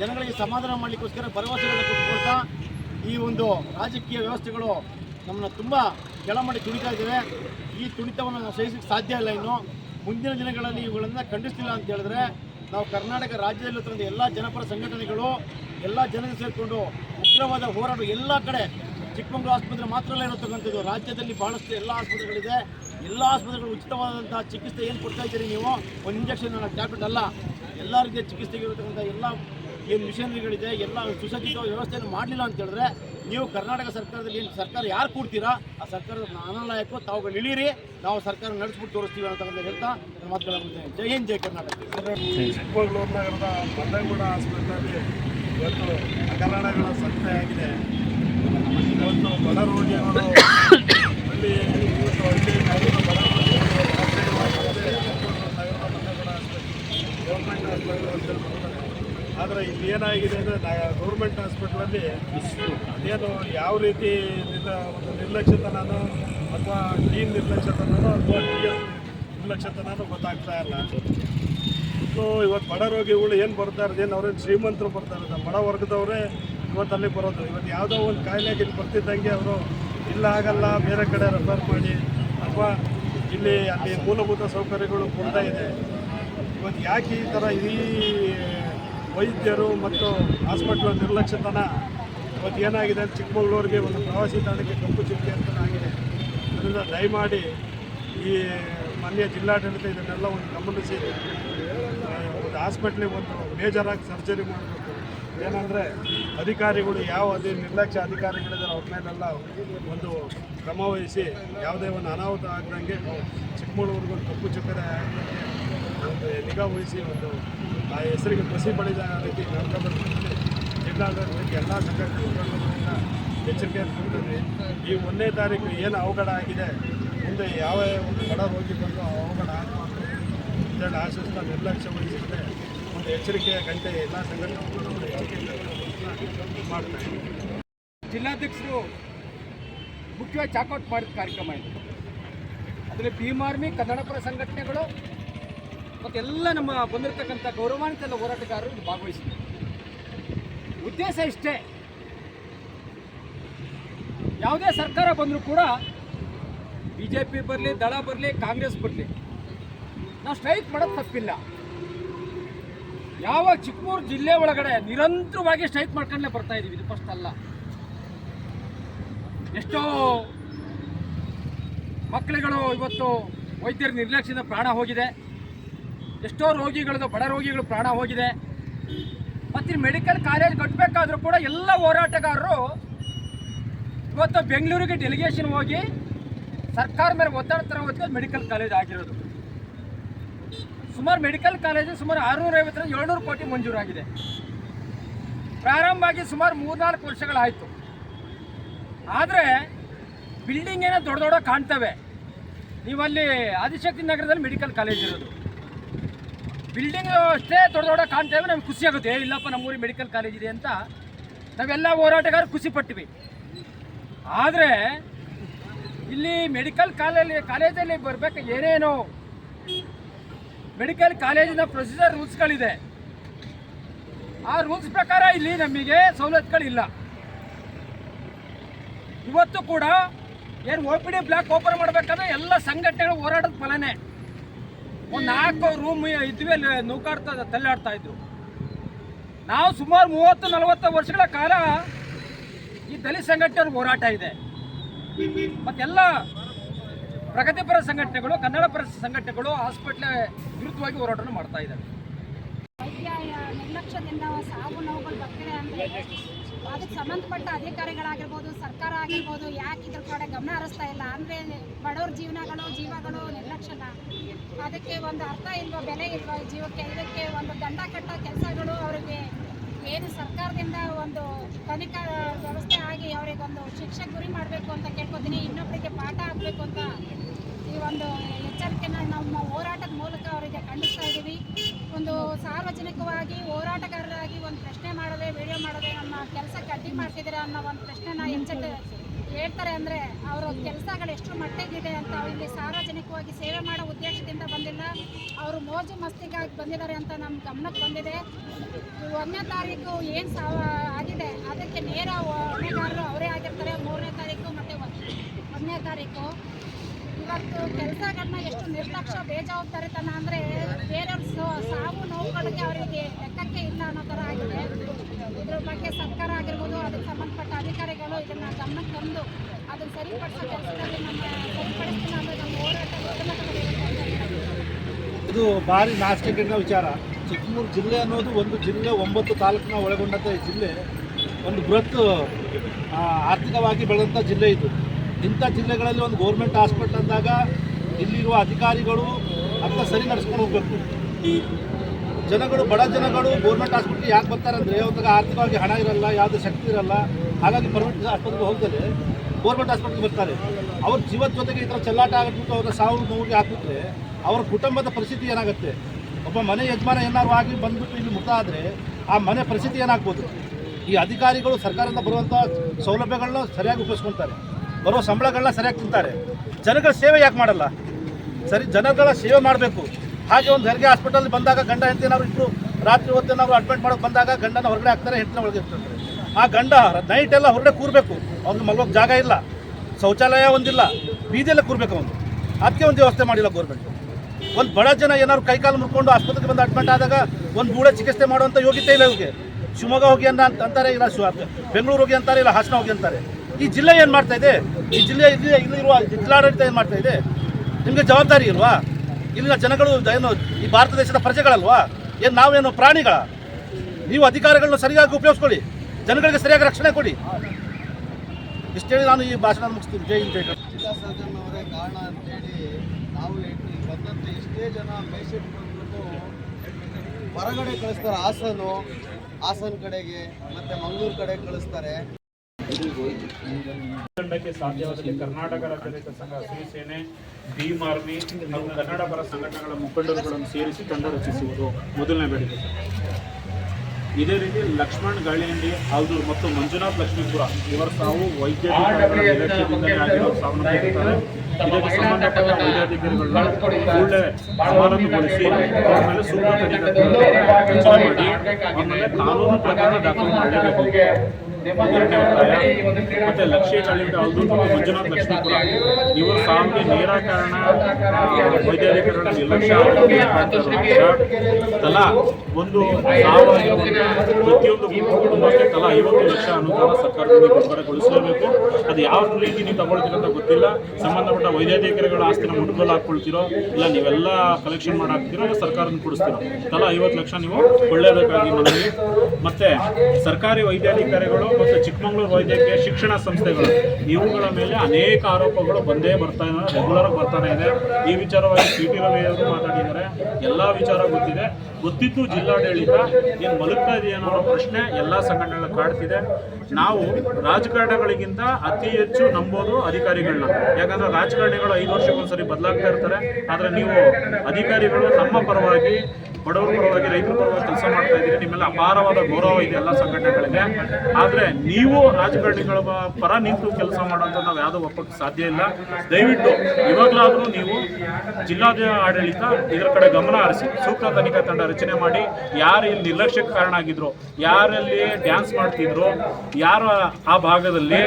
ಜನಗಳಿಗೆ ಸಮಾಧಾನ ಮಾಡಲಿಕ್ಕೋಸ್ಕರ ಭರವಸೆಗಳನ್ನು ಕೊಟ್ಕೊಳ್ತಾ ಈ ಒಂದು ರಾಜಕೀಯ ವ್ಯವಸ್ಥೆಗಳು ನಮ್ಮನ್ನು ತುಂಬ ಕೆಳಮಡಿ ತುಳಿತಾ ಇದ್ದೇವೆ ಈ ತುಳಿತವನ್ನು ನಾವು ಸಹಿಸಲಿಕ್ಕೆ ಸಾಧ್ಯ ಇಲ್ಲ ಇನ್ನು. ಮುಂದಿನ ದಿನಗಳಲ್ಲಿ ಇವುಗಳನ್ನು ಖಂಡಿಸ್ತಿಲ್ಲ ಅಂತ ಹೇಳಿದ್ರೆ ನಾವು ಕರ್ನಾಟಕ ರಾಜ್ಯದಲ್ಲಿರ್ತಕ್ಕಂಥ ಎಲ್ಲ ಜನಪರ ಸಂಘಟನೆಗಳು, ಎಲ್ಲ ಜನರು ಸೇರಿಕೊಂಡು ಉಗ್ರವಾದ ಹೋರಾಟ ಎಲ್ಲ ಕಡೆ ಚಿಕ್ಕಮಗಳೂರು ಆಸ್ಪತ್ರೆ ಮಾತ್ರ ಇರತಕ್ಕಂಥದ್ದು. ರಾಜ್ಯದಲ್ಲಿ ಬಹಳಷ್ಟು ಎಲ್ಲ ಆಸ್ಪತ್ರೆಗಳಿದೆ. ಎಲ್ಲ ಆಸ್ಪತ್ರೆಗಳು ಉಚಿತವಾದಂಥ ಚಿಕಿತ್ಸೆ ಏನು ಕೊಡ್ತಾ ಇದ್ದೀರಿ ನೀವು? ಒಂದು ಇಂಜೆಕ್ಷನ್ ಟ್ಯಾಬ್ಲೆಟ್ ಅಲ್ಲ. ಎಲ್ಲ ರೀತಿಯ ಚಿಕಿತ್ಸೆಗೆ ಇರತಕ್ಕಂಥ ಎಲ್ಲ ಏನು ಮಿಷನರಿಗಳಿದೆ, ಎಲ್ಲ ಸುಸಜ್ಜಿತ ವ್ಯವಸ್ಥೆಯನ್ನು ಮಾಡಲಿಲ್ಲ ಅಂತ ಹೇಳಿದ್ರೆ ನೀವು ಕರ್ನಾಟಕ ಸರ್ಕಾರದಲ್ಲಿ ಏನು ಸರ್ಕಾರ ಯಾರು ಕೂಡ್ತೀರಾ? ಆ ಸರ್ಕಾರದ ಅನಾಲಯಕ್ಕೂ ತಾವುಗಳು ಇಳೀರಿ ನಾವು ಸರ್ಕಾರ ನಡೆಸ್ಬಿಟ್ಟು ತೋರಿಸ್ತೀವಿ ಅಂತ ಹೇಳ್ತಾ ಮಾತುಗಳನ್ನು ಜೈ ಹಿಂದ್, ಜೈ ಕರ್ನಾಟಕ. ಚಿಕ್ಕಮಗಳೂರು ನಗರದ ಮಲ್ಲಗೌಡ ಆಸ್ಪತ್ರೆಯಲ್ಲಿ ಇವತ್ತು ಹಗರಣಗಳ ಸಂತೆ ಆಗಿದೆ. ಇವತ್ತು ಬಡ ರೋಗಿಗಳು ಅಲ್ಲಿ ಇವತ್ತು ಹಳ್ಳಿ ನಗರದ ಬಡ ಮತ್ತೆ ನಗರದ ಆಸ್ಪತ್ರೆ ಗೌರ್ಮೆಂಟ್ ಅಂತ ಹೇಳಿ ಇಲ್ಲಿ ಆದರೆ ಏನಾಗಿದೆ ಅಂದರೆ ಗೌರ್ಮೆಂಟ್ ಹಾಸ್ಪಿಟ್ಲಲ್ಲಿ ಅದೇನು ಯಾವ ರೀತಿ ಒಂದು ನಿರ್ಲಕ್ಷ್ಯತನೋ ಅಥವಾ ಕ್ಲೀನ್ ನಿರ್ಲಕ್ಷ್ಯತನನೋ ಅಥವಾ ನಿರ್ಲಕ್ಷ್ಯತನನೋ ಗೊತ್ತಾಗ್ತಾ ಇಲ್ಲ. ಸೊ ಇವತ್ತು ಬಡ ರೋಗಿಗಳು ಏನು ಬರ್ತಾ ಏನು ಅವ್ರೇನು ಶ್ರೀಮಂತರು ಬರ್ತಾ ಇರೋದು, ಬಡ ವರ್ಗದವರೇ ಇವತ್ತು ಅಲ್ಲಿ ಬರೋದು. ಇವತ್ತು ಯಾವುದೋ ಒಂದು ಕಾಯಿಲೆಗೆ ಇಲ್ಲಿ ಬರ್ತಿದ್ದಂಗೆ ಅವರು ಇಲ್ಲ ಆಗಲ್ಲ, ಬೇರೆ ಕಡೆ ರೆಫರ್ ಮಾಡಿ, ಅಥವಾ ಇಲ್ಲಿ ಅಲ್ಲಿ ಮೂಲಭೂತ ಸೌಕರ್ಯಗಳು ಕೊಡ್ತಾ ಇದೆ. ಇವತ್ತು ಯಾಕೆ ಈ ಥರ ಈ ವೈದ್ಯರು ಮತ್ತು ಹಾಸ್ಪಿಟ್ಲ್ ನಿರ್ಲಕ್ಷ್ಯತನ ಇವತ್ತು ಏನಾಗಿದೆ ಚಿಕ್ಕಮಗಳೂರಿಗೆ ಒಂದು ಪ್ರವಾಸಿ ತಾಣಕ್ಕೆ ಕಪ್ಪು ಚುಕ್ಕೆ ಅಂತ ಆಗಿದೆ. ಅದರಿಂದ ದಯಮಾಡಿ ಈ ಮಾನ್ಯ ಜಿಲ್ಲಾಡಳಿತ ಇದನ್ನೆಲ್ಲ ಒಂದು ಗಮನಿಸಿ. ಒಂದು ಹಾಸ್ಪಿಟ್ಲಿಗೆ ಒಂದು ಮೇಜರಾಗಿ ಸರ್ಜರಿ ಮಾಡಬೇಕು. ಏನಂದರೆ ಅಧಿಕಾರಿಗಳು ಯಾವ ಅದೇ ನಿರ್ಲಕ್ಷ್ಯ ಅಧಿಕಾರಿಗಳಿದ್ದಾರೆ ಅವ್ರ ಮೇಲೆಲ್ಲ ಒಂದು ಕ್ರಮ ವಹಿಸಿ ಯಾವುದೇ ಒಂದು ಅನಾಹುತ ಆಗದಂಗೆ ಚಿಕ್ಕಮಗಳೂರಿಗೆ ಒಂದು ಕಪ್ಪು ಚುಕ್ಕರೆ ಆಗದಂಗೆ ನಿಗಾ ವಹಿಸಿ ಒಂದು, ಆ ಹೆಸರಿಗೆ ಪ್ರಸಿ ಪಡೆದ ರೀತಿ ನಡ್ಕೋಬೇಕು ಜಿಲ್ಲಾಡಳಿತಕ್ಕೆ ಎಲ್ಲ ಸಂಘಟನೆಗಳಿಂದ ಎಚ್ಚರಿಕೆಯನ್ನು ಕೊಡ್ತೀವಿ ಈ ಒಂದನೇ ತಾರೀಕು ಏನು ಅವಘಡ ಆಗಿದೆ, ಮುಂದೆ ಯಾವ ಒಂದು ಬಡ ರೋಗಿ ಬಂದು ಅವಘಡ ಆಗಬಾರ್ದು ಅಂತೇಳಿ ಆಶಿಸ್ತಾ ನಿರ್ಲಕ್ಷ್ಯ ವಹಿಸಿದ್ರೆ ಒಂದು ಎಚ್ಚರಿಕೆಯ ಗಂಟೆ ಎಲ್ಲ ಸಂಘಟನೆಗಳು ಒಂದು ಎಚ್ಚರಿಕೆ ಮಾಡ್ತಾರೆ ಜಿಲ್ಲಾಧ್ಯಕ್ಷರು ಮುಖ್ಯವಾಗಿ ಚಾಕೌಟ್ ಮಾಡಿದ ಕಾರ್ಯಕ್ರಮ ಇದು. ಅದರಲ್ಲಿ ಭೀಮ್ ಆರ್ಮಿ, ಕನ್ನಡಪರ ಸಂಘಟನೆಗಳು ಮತ್ತು ಎಲ್ಲ ನಮ್ಮ ಬಂದಿರತಕ್ಕಂಥ ಗೌರವಾನ್ವಿತ ಹೋರಾಟಗಾರರು ಇದು ಭಾಗವಹಿಸಿದ್ದಾರೆ. ಉದ್ದೇಶ ಇಷ್ಟೇ. ಯಾವುದೇ ಸರ್ಕಾರ ಬಂದರೂ ಕೂಡ ಬಿ ಜೆ ಪಿ ಬರಲಿ, ದಳ ಬರಲಿ, ಕಾಂಗ್ರೆಸ್ ಬರಲಿ, ನಾವು ಸ್ಟ್ರೈಕ್ ಮಾಡೋದು ತಪ್ಪಿಲ್ಲ. ಯಾವ ಚಿಕ್ಕಮೂರು ಜಿಲ್ಲೆ ಒಳಗಡೆ ನಿರಂತರವಾಗಿ ಸ್ಟ್ರೈಕ್ ಮಾಡ್ಕೊಂಡೇ ಬರ್ತಾ ಇದ್ದೀವಿ ಇದು ಫಸ್ಟ್ ಅಲ್ಲ. ಎಷ್ಟೋ ಮಕ್ಕಳುಗಳು ಇವತ್ತು ವೈದ್ಯರ ನಿರ್ಲಕ್ಷ್ಯದ ಪ್ರಾಣ ಹೋಗಿದೆ. ಎಷ್ಟೋ ರೋಗಿಗಳದ್ದು, ಬಡ ರೋಗಿಗಳು ಪ್ರಾಣ ಹೋಗಿದೆ. ಮತ್ತು ಮೆಡಿಕಲ್ ಕಾಲೇಜ್ ಕಟ್ಟಬೇಕಾದ್ರೂ ಕೂಡ ಎಲ್ಲ ಹೋರಾಟಗಾರರು ಇವತ್ತು ಬೆಂಗಳೂರಿಗೆ ಡೆಲಿಗೇಷನ್ ಹೋಗಿ ಸರ್ಕಾರ ಮೇಲೆ ಒತ್ತಡ ಹೊತ್ತಿಗೆ ಮೆಡಿಕಲ್ ಕಾಲೇಜ್ ಆಗಿರೋದು. ಸುಮಾರು ಮೆಡಿಕಲ್ ಕಾಲೇಜು ಸುಮಾರು ಆರುನೂರ ಐವತ್ತರಿಂದ ಏಳ್ನೂರು ಕೋಟಿ ಮಂಜೂರಾಗಿದೆ. ಪ್ರಾರಂಭ ಆಗಿ ಸುಮಾರು ಮೂರ್ನಾಲ್ಕು ವರ್ಷಗಳಾಯಿತು. ಆದರೆ ಬಿಲ್ಡಿಂಗ್ ಏನೋ ದೊಡ್ಡ ದೊಡ್ಡ ಕಾಣ್ತವೆ. ನೀವಲ್ಲಿ ಆದಿಶಕ್ತಿ ನಗರದಲ್ಲಿ ಮೆಡಿಕಲ್ ಕಾಲೇಜ್ ಇರೋದು. ಬಿಲ್ಡಿಂಗ್ ಅಷ್ಟೇ ದೊಡ್ಡ ದೊಡ್ಡ ಕಾಣ್ತೇವೆ ನಮ್ಗೆ ಖುಷಿ ಆಗುತ್ತೆ. ಇಲ್ಲಪ್ಪ ನಮ್ಮೂರಿ ಮೆಡಿಕಲ್ ಕಾಲೇಜ್ ಇದೆ ಅಂತ. ನಾವೆಲ್ಲ ಹೋರಾಟಗಾರರು ಖುಷಿ ಪಟ್ಟಿವಿ ಆದರೆ, ಇಲ್ಲಿ ಮೆಡಿಕಲ್ ಕಾಲೇಜಲ್ಲಿ ಕಾಲೇಜಲ್ಲಿ ಬರಬೇಕು ಏನೇನೋ. ಮೆಡಿಕಲ್ ಕಾಲೇಜಿನ ಪ್ರೊಸೀಜರ್ ರೂಲ್ಸ್ಗಳಿದೆ ಆ ರೂಲ್ಸ್ ಪ್ರಕಾರ ಇಲ್ಲಿ ನಮಗೆ ಸವಲತ್ತುಗಳಿಲ್ಲ. ಇವತ್ತು ಕೂಡ ಏನು O P D block open ಮಾಡಬೇಕಾದ್ರೆ ಎಲ್ಲ ಸಂಘಟನೆಗಳು ಹೋರಾಟದ ಫಲನೇ. ಒಂದು ನಾಲ್ಕು ರೂಮ್ ಇದ್ವಿ ಅಲ್ಲಿ ನೂಕಾಡ್ತಾ ತಲ್ಲಾಡ್ತಾ ಇದ್ರು. ನಾವು ಸುಮಾರು ಮೂವತ್ತು, ನಲವತ್ತು ವರ್ಷಗಳ ಕಾಲ ಈ ದಲಿತ ಸಂಘಟನೆ ಹೋರಾಟ ಇದೆ. ಮತ್ತೆಲ್ಲ ಪ್ರಗತಿಪರ ಸಂಘಟನೆಗಳು, ಕನ್ನಡ ಪರ ಸಂಘಟನೆಗಳು ಹಾಸ್ಪಿಟ್ಲ್ ವಿರುದ್ಧವಾಗಿ ಹೋರಾಟನ ಮಾಡ್ತಾ ಇದ್ದಾರೆ. ನಿರ್ಲಕ್ಷ್ಯದಿಂದ ಸಾವು ನೋವುಗಳು ಬರ್ತಾರೆ ಅದಕ್ಕೆ ಸಂಬಂಧಪಟ್ಟ ಅಧಿಕಾರಿಗಳಾಗಿರ್ಬೋದು, ಸರ್ಕಾರ ಆಗಿರ್ಬೋದು, ಯಾಕೆ ಇದ್ರ ಕಡೆ ಗಮನ ಹರಿಸ್ತಾ ಇಲ್ಲ? ಅಂದರೆ ಬಡವ್ರ ಜೀವನಗಳು, ಜೀವಗಳು ನಿರ್ಲಕ್ಷ್ಯನ. ಅದಕ್ಕೆ ಒಂದು ಅರ್ಥ ಇಲ್ವೋ, ಬೆಲೆ ಇಲ್ವೋ ಜೀವಕ್ಕೆ? ಇದಕ್ಕೆ ಒಂದು ದಂಡ ಕಟ್ಟ ಕೆಲಸಗಳು ಅವರಿಗೆ ಏನು ಸರ್ಕಾರದಿಂದ ಒಂದು ತನಿಖಾ ವ್ಯವಸ್ಥೆ ಆಗಿ ಅವರಿಗೊಂದು ಶಿಕ್ಷೆ ಗುರಿ ಮಾಡಬೇಕು ಅಂತ ಕೇಳ್ಕೊತೀನಿ. ಇನ್ನೊಬ್ಬರಿಗೆ ಪಾಠ ಆಗಬೇಕು ಅಂತ ಈ ಒಂದು ಎಚ್ಚರಿಕೆನ ನಮ್ಮ ಹೋರಾಟದ ಮೂಲಕ ಅವರಿಗೆ ಖಂಡಿಸ್ತಾ ಇದ್ದೀವಿ. ಒಂದು ಸಾರ್ವಜನಿಕವಾಗಿ ಪ್ರಶ್ನೆ ಮಾಡೋದೇ ನಮ್ಮ ಕೆಲಸ ಅಡ್ಡಿ ಮಾಡ್ತಿದ್ದೀರಾ ಅನ್ನೋ ಒಂದು ಪ್ರಶ್ನೆನ ಎಚ್ಚೆತ್ತು ಹೇಳ್ತಾರೆ ಅಂದರೆ ಅವರ ಕೆಲಸಗಳು ಎಷ್ಟು ಮಟ್ಟಿಗಿದೆ ಅಂತ ಇಲ್ಲಿ ಸಾರ್ವಜನಿಕವಾಗಿ ಸೇವೆ ಮಾಡೋ ಉದ್ದೇಶದಿಂದ ಬಂದಿಲ್ಲ. ಅವರು ಮೋಜು ಮಸ್ತಿಗಾಗಿ ಬಂದಿದ್ದಾರೆ ಅಂತ ನಮ್ಮ ಗಮನಕ್ಕೆ ಬಂದಿದೆ. ಒಂದನೇ ತಾರೀಕು ಏನು ಸಾವ ಆಗಿದೆ, ಅದಕ್ಕೆ ನೇರ ಹೊಣೆಗಾರರು ಅವರೇ ಆಗಿರ್ತಾರೆ. ಮೂರನೇ ತಾರೀಕು ಮತ್ತು ಒಂದನೇ ತಾರೀಕು. ಇವತ್ತು ಕೆಲಸಗಳನ್ನ ಎಷ್ಟು ನಿರ್ಲಕ್ಷ್ಯ, ಬೇಜವಾಬ್ದಾರಿತನ ಅಂದರೆ ಬೇರೆಯವ್ರ ಸಾವು ನೋವುಗಳಿಗೆ ಅವರಿಗೆ ಲೆಕ್ಕಕ್ಕೆ ಇಲ್ಲ ಅನ್ನೋ ಥರ ಆಗಿದೆ. ಇದ್ರ ಬಗ್ಗೆ ಸರ್ಕಾರ ಆಗಿರ್ಬೋದು, ಅದಕ್ಕೆ ಸಂಬಂಧಪಟ್ಟ ಅಧಿಕಾರಿಗಳು ಇದನ್ನ ಗಮನಕ್ಕೆ ತಂದು ಅದನ್ನು ಸರಿಪಡಿಸೋ ಕೆಲಸದಲ್ಲಿ ನಮ್ಮ ಸರಿಪಡಿಸ್ತೀನಿ ಅಂದರೆ ನಮ್ಮ ಹೋರಾಟ ಇದು ಭಾರಿ ನಾಚಿಕೆಗೇಡಿನ ವಿಚಾರ. ಚಿಕ್ಕಮೂರು ಜಿಲ್ಲೆ ಅನ್ನೋದು ಒಂದು ಜಿಲ್ಲೆ ಒಂಬತ್ತು ತಾಲೂಕಿನ ಒಳಗೊಂಡಂಥ ಜಿಲ್ಲೆ. ಒಂದು ಬೃಹತ್ ಆರ್ಥಿಕವಾಗಿ ಬೆಳೆದಂಥ ಜಿಲ್ಲೆ ಇದು. ಇಂಥ ಜಿಲ್ಲೆಗಳಲ್ಲಿ ಒಂದು ಗೌರ್ಮೆಂಟ್ ಹಾಸ್ಪಿಟ್ಲ್ ಅಂದಾಗ ಇಲ್ಲಿರುವ ಅಧಿಕಾರಿಗಳು ಅಂತ ಸರಿ ನಡೆಸ್ಕೊಂಡು ಹೋಗ್ಬೇಕು. ಜನಗಳು, ಬಡ ಜನಗಳು ಗೌರ್ಮೆಂಟ್ ಆಸ್ಪತ್ರೆ ಯಾಕೆ ಬರ್ತಾರೆ ಅಂದರೆ ಅವ್ರಿಗೆ ಆರ್ಥಿಕವಾಗಿ ಹಣ ಇರಲ್ಲ, ಯಾವುದೇ ಶಕ್ತಿ ಇರಲ್ಲ, ಹಾಗಾಗಿ ಪ್ರೈವೇಟ್ ಆಸ್ಪತ್ರೆಗೆ ಹೋಗ್ತಾರೆ ಗೌರ್ಮೆಂಟ್ ಆಸ್ಪತ್ರೆಗೆ ಬರ್ತಾರೆ. ಅವ್ರ ಜೀವದ ಜೊತೆಗೆ ಈ ಥರ ಚೆಲ್ಲಾಟ ಆಗಿಬಿಟ್ಟು ಅವ್ರ ಸಾವು ನೋವಿಗೆ ಹಾಕಿಬಿಟ್ರೆ ಅವ್ರ ಕುಟುಂಬದ ಪರಿಸ್ಥಿತಿ ಏನಾಗುತ್ತೆ? ಒಬ್ಬ ಮನೆ ಯಜಮಾನ ಏನಾದ್ರು ಆಗಿ ಬಂದುಬಿಟ್ಟು ಇಲ್ಲಿ ಮೃತ ಆದರೆ ಆ ಮನೆ ಪರಿಸ್ಥಿತಿ ಏನಾಗ್ಬೋದು? ಈ ಅಧಿಕಾರಿಗಳು ಸರ್ಕಾರದಿಂದ ಬರುವಂಥ ಸೌಲಭ್ಯಗಳನ್ನ ಸರಿಯಾಗಿ ಉಪಯೋಗಿಸ್ಕೊತಾರೆ. ಬರೋ ಸಂಬಳಗಳನ್ನ ಸರಿಯಾಗಿ ತಿಂತಾರೆ. ಜನಗಳ ಸೇವೆ ಯಾಕೆ ಮಾಡಲ್ಲ? ಸರಿ, ಜನಗಳ ಸೇವೆ ಮಾಡಬೇಕು. ಹಾಗೆ ಒಂದು ಹೆರಿಗೆ ಹಾಸ್ಪಿಟಲ್ ಬಂದಾಗ ಗಂಡ ಹೆಂಡತಿ ಏನಾದ್ರು ಇಬ್ಬರು ರಾತ್ರಿ ಹೊತ್ತು ಏನಾದ್ರು ಅಡ್ಮಿಟ್ ಮಾಡೋಕೆ ಬಂದಾಗ ಗಂಡನ ಹೊರಗಡೆ ಹಾಕ್ತಾರೆ, ಹೆಂಡತಿನ ಒಳಗೆ ಇರ್ತಾರೆ ಆ ಗಂಡ ನೈಟ್ ಎಲ್ಲ ಹೊರಗಡೆ ಕೂರಬೇಕು. ಅವ್ನಿಗೆ ಮಲ್ಗೋಕೆ ಜಾಗ ಇಲ್ಲ. ಶೌಚಾಲಯ ಒಂದಿಲ್ಲ. ಬೀದಿಯಲ್ಲೇ ಕೂರ್ಬೇಕು ಅವನು. ಅದಕ್ಕೆ ಒಂದು ವ್ಯವಸ್ಥೆ ಮಾಡಿಲ್ಲ ಗೌರ್ಮೆಂಟ್ ಒಂದು ಬಡ ಜನ ಏನಾದ್ರು ಕೈಕಾಲು ಮುರ್ಕೊಂಡು ಆಸ್ಪತ್ರೆಗೆ ಬಂದು ಅಡ್ಮಿಟ್ ಆದಾಗ ಒಂದು ಮೂಳೆ ಚಿಕಿತ್ಸೆ ಮಾಡುವಂಥ ಯೋಗ್ಯತೆ ಇಲ್ಲ ಇವ್ರಿಗೆ. ಶಿವಮೊಗ್ಗ ಹೋಗಿ ಅಂತ ಅಂತಾರೆ ಇಲ್ಲ ಬೆಂಗಳೂರು ಹೋಗಿ ಅಂತಾರೆ ಇಲ್ಲ ಹಾಸನ ಹೋಗಿ ಅಂತಾರೆ. ಈ ಜಿಲ್ಲೆ ಏನು ಮಾಡ್ತಾ ಇದೆ? ಈ ಜಿಲ್ಲೆ ಇಲ್ಲಿ ಇಲ್ಲಿರುವ ಜಿಲ್ಲಾಡಳಿತ ಏನು ಮಾಡ್ತಾ ಇದೆ? ನಿಮಗೆ ಜವಾಬ್ದಾರಿ ಇಲ್ವಾ? ಇಲ್ಲಿನ ಜನಗಳು ಏನು ಈ ಭಾರತ ದೇಶದ ಪ್ರಜೆಗಳಲ್ವಾ? ಏನು ನಾವೇನು ಪ್ರಾಣಿಗಳ? ನೀವು ಅಧಿಕಾರಿಗಳನ್ನ ಸರಿಯಾಗಿ ಉಪಯೋಗಿಸ್ಕೊಳ್ಳಿ. ಜನಗಳಿಗೆ ಸರಿಯಾಗಿ ರಕ್ಷಣೆ ಕೊಡಿ. ಇಷ್ಟೇಳಿ ನಾನು ಈ ಭಾಷಣ ಮುಗಿಸ್ತೀನಿ. ಜೈ ಜೈ. ಜಿಲ್ಲಾ ಕಾರಣ ಅಂತೇಳಿ ನಾವು ಹೇಳ್ತೀವಿ. ಬಂದಂತೆ ಎಷ್ಟೇ ಜನ ಹೊರಗಡೆ ಕಳಿಸ್ತಾರೆ ಹಾಸನು, ಹಾಸನ ಕಡೆಗೆ, ಮತ್ತೆ ಮಂಗಳೂರು ಕಡೆ ಕಳಿಸ್ತಾರೆ. ತಂಡಕ್ಕೆ ಸಾಧ್ಯವಾದಲ್ಲಿ ಕರ್ನಾಟಕ ರಾಜ್ಯ ರೈತ ಸಂಘ ಸಿರಿಸೇನೆ ಸೇನೆ ಭೀಮ್ ಆರ್ಮಿ ಹಾಗೂ ಕನ್ನಡ ಪರ ಸಂಘಟನೆಗಳ ಮುಖಂಡರುಗಳನ್ನು ಸೇರಿಸಿ ತಂಡ ರಚಿಸುವುದು ಮೊದಲನೇ ಬೇಡಿಕೆ. ಇದೇ ರೀತಿ ಲಕ್ಷ್ಮಣ್ ಗಾಳಿಹಂಡಿ ಹಾಗೂ ಮತ್ತು ಮಂಜುನಾಥ್ ಲಕ್ಷ್ಮೀಪುರ ಇವರ ಸಾವು ವೈದ್ಯರು ಕಾನೂನು ದಾಖಲು ಮತ್ತೆ ಲಕ್ಷ್ಯ ಕಾಳಿಂದ ಅವರು ಮಂಜುನಾಥ್ ಲಕ್ಷ್ಮೀಪುರ. ಇವರು ಸಾವಿಗೆ ನೇರ ಕಾರಣ ವೈದ್ಯಾಧಿಕಾರಿಗಳ ನಿರ್ಲಕ್ಷ್ಯ ತಲಾ ಒಂದು ಸಾವಾಗಿರೋದ್ರಿಂದ ಪ್ರತಿಯೊಂದು ಕುಟುಂಬಕ್ಕೆ ತಲಾ ಐವತ್ತು ಲಕ್ಷ ಅನುದಾನ ಸರ್ಕಾರದಿಂದ ಬಿಡುಗಡೆಗೊಳಿಸಲೇಬೇಕು. ಅದು ಯಾವ ರೀತಿ ನೀವು ತಗೊಳ್ತೀರ ಅಂತ ಗೊತ್ತಿಲ್ಲ. ಸಂಬಂಧಪಟ್ಟ ವೈದ್ಯಾಧಿಕಾರಿಗಳ ಆಸ್ತಿನ ಮುಟ್ಗೋಲು ಹಾಕ್ಕೊಳ್ತೀರೋ, ಇಲ್ಲ ನೀವೆಲ್ಲ ಕಲೆಕ್ಷನ್ ಮಾಡಿ ಹಾಕ್ತೀರೋ, ಇಲ್ಲ ಸರ್ಕಾರನ ಕೊಡಿಸ್ತೀರೋ? ತಲಾ ಐವತ್ತು ಲಕ್ಷ ನೀವು ಕೊಳ್ಳೇಬೇಕಾಗಿ ಮತ್ತೆ ಸರ್ಕಾರಿ ವೈದ್ಯಾಧಿಕಾರಿಗಳು ಮತ್ತು ಚಿಕ್ಕಮಗಳೂರು ವೈದ್ಯಕೀಯ ಶಿಕ್ಷಣ ಸಂಸ್ಥೆಗಳು. ಇವುಗಳ ಮೇಲೆ ಅನೇಕ ಆರೋಪಗಳು ಬಂದೇ ಬರ್ತಾ ಇದೆ ರೆಗ್ಯುಲರ್ ಬರ್ತಾನೆ ಇದೆ. ಈ ವಿಚಾರವಾಗಿ ಸಿ ಟಿ ರವಿ ಅವರು ಮಾತಾಡಿದ್ದಾರೆ. ಎಲ್ಲ ವಿಚಾರ ಗೊತ್ತಿದೆ. ಗೊತ್ತಿದ್ದು ಜಿಲ್ಲಾಡಳಿತ ಏನು ಮಲಗ್ತಾ ಇದೆಯೋ ಅನ್ನೋ ಪ್ರಶ್ನೆ ಎಲ್ಲ ಸಂಘಟನೆಗಳ ಕಾಡ್ತಿದೆ. ನಾವು ರಾಜಕಾರಣಿಗಳಿಗಿಂತ ಅತಿ ಹೆಚ್ಚು ನಂಬೋದು ಅಧಿಕಾರಿಗಳನ್ನ. ಯಾಕಂದ್ರೆ ರಾಜಕಾರಣಿಗಳು ಐದು ವರ್ಷಕ್ಕೊಂದ್ಸರಿ ಬದಲಾಗ್ತಾ ಇರ್ತಾರೆ. ಆದರೆ ನೀವು ಅಧಿಕಾರಿಗಳು ನಮ್ಮ ಪರವಾಗಿ ಬಡವರ ಪರವಾಗಿ ರೈತರ ಪರವಾಗಿ ಕೆಲಸ ಮಾಡ್ತಾ ಇದ್ದೀರಿ ನಿಮ್ಮೆಲ್ಲ ಅಪಾರವಾದ ಗೌರವ ಇದೆ, ಎಲ್ಲ ಸಂಘಟನೆಗಳಿಗೆ ಆದರೆ ನೀವು ರಾಜಕಾರಣಿಗಳ ಪರ ನಿಂತು ಕೆಲಸ ಮಾಡುವಂಥ ನಾವು ಯಾವುದೋ ಒಪ್ಪಕ್ಕೆ ಸಾಧ್ಯ ಇಲ್ಲ. ದಯವಿಟ್ಟು ಇವಾಗಲಾದರೂ ನೀವು ಜಿಲ್ಲಾ ಆಡಳಿತ ಇದರ ಕಡೆ ಗಮನ ಹರಿಸಿ, ಸೂಕ್ತ ತನಿಖಾ ತಂಡ ರಚನೆ ಮಾಡಿ, ಯಾರು ಇಲ್ಲಿ ನಿರ್ಲಕ್ಷ್ಯಕ್ಕೆ ಕಾರಣ ಆಗಿದ್ರು ಯಾರಲ್ಲಿ ಡ್ಯಾನ್ಸ್ ಮಾಡ್ತಿದ್ರು, ಯಾರು ಆ ಭಾಗದಲ್ಲಿ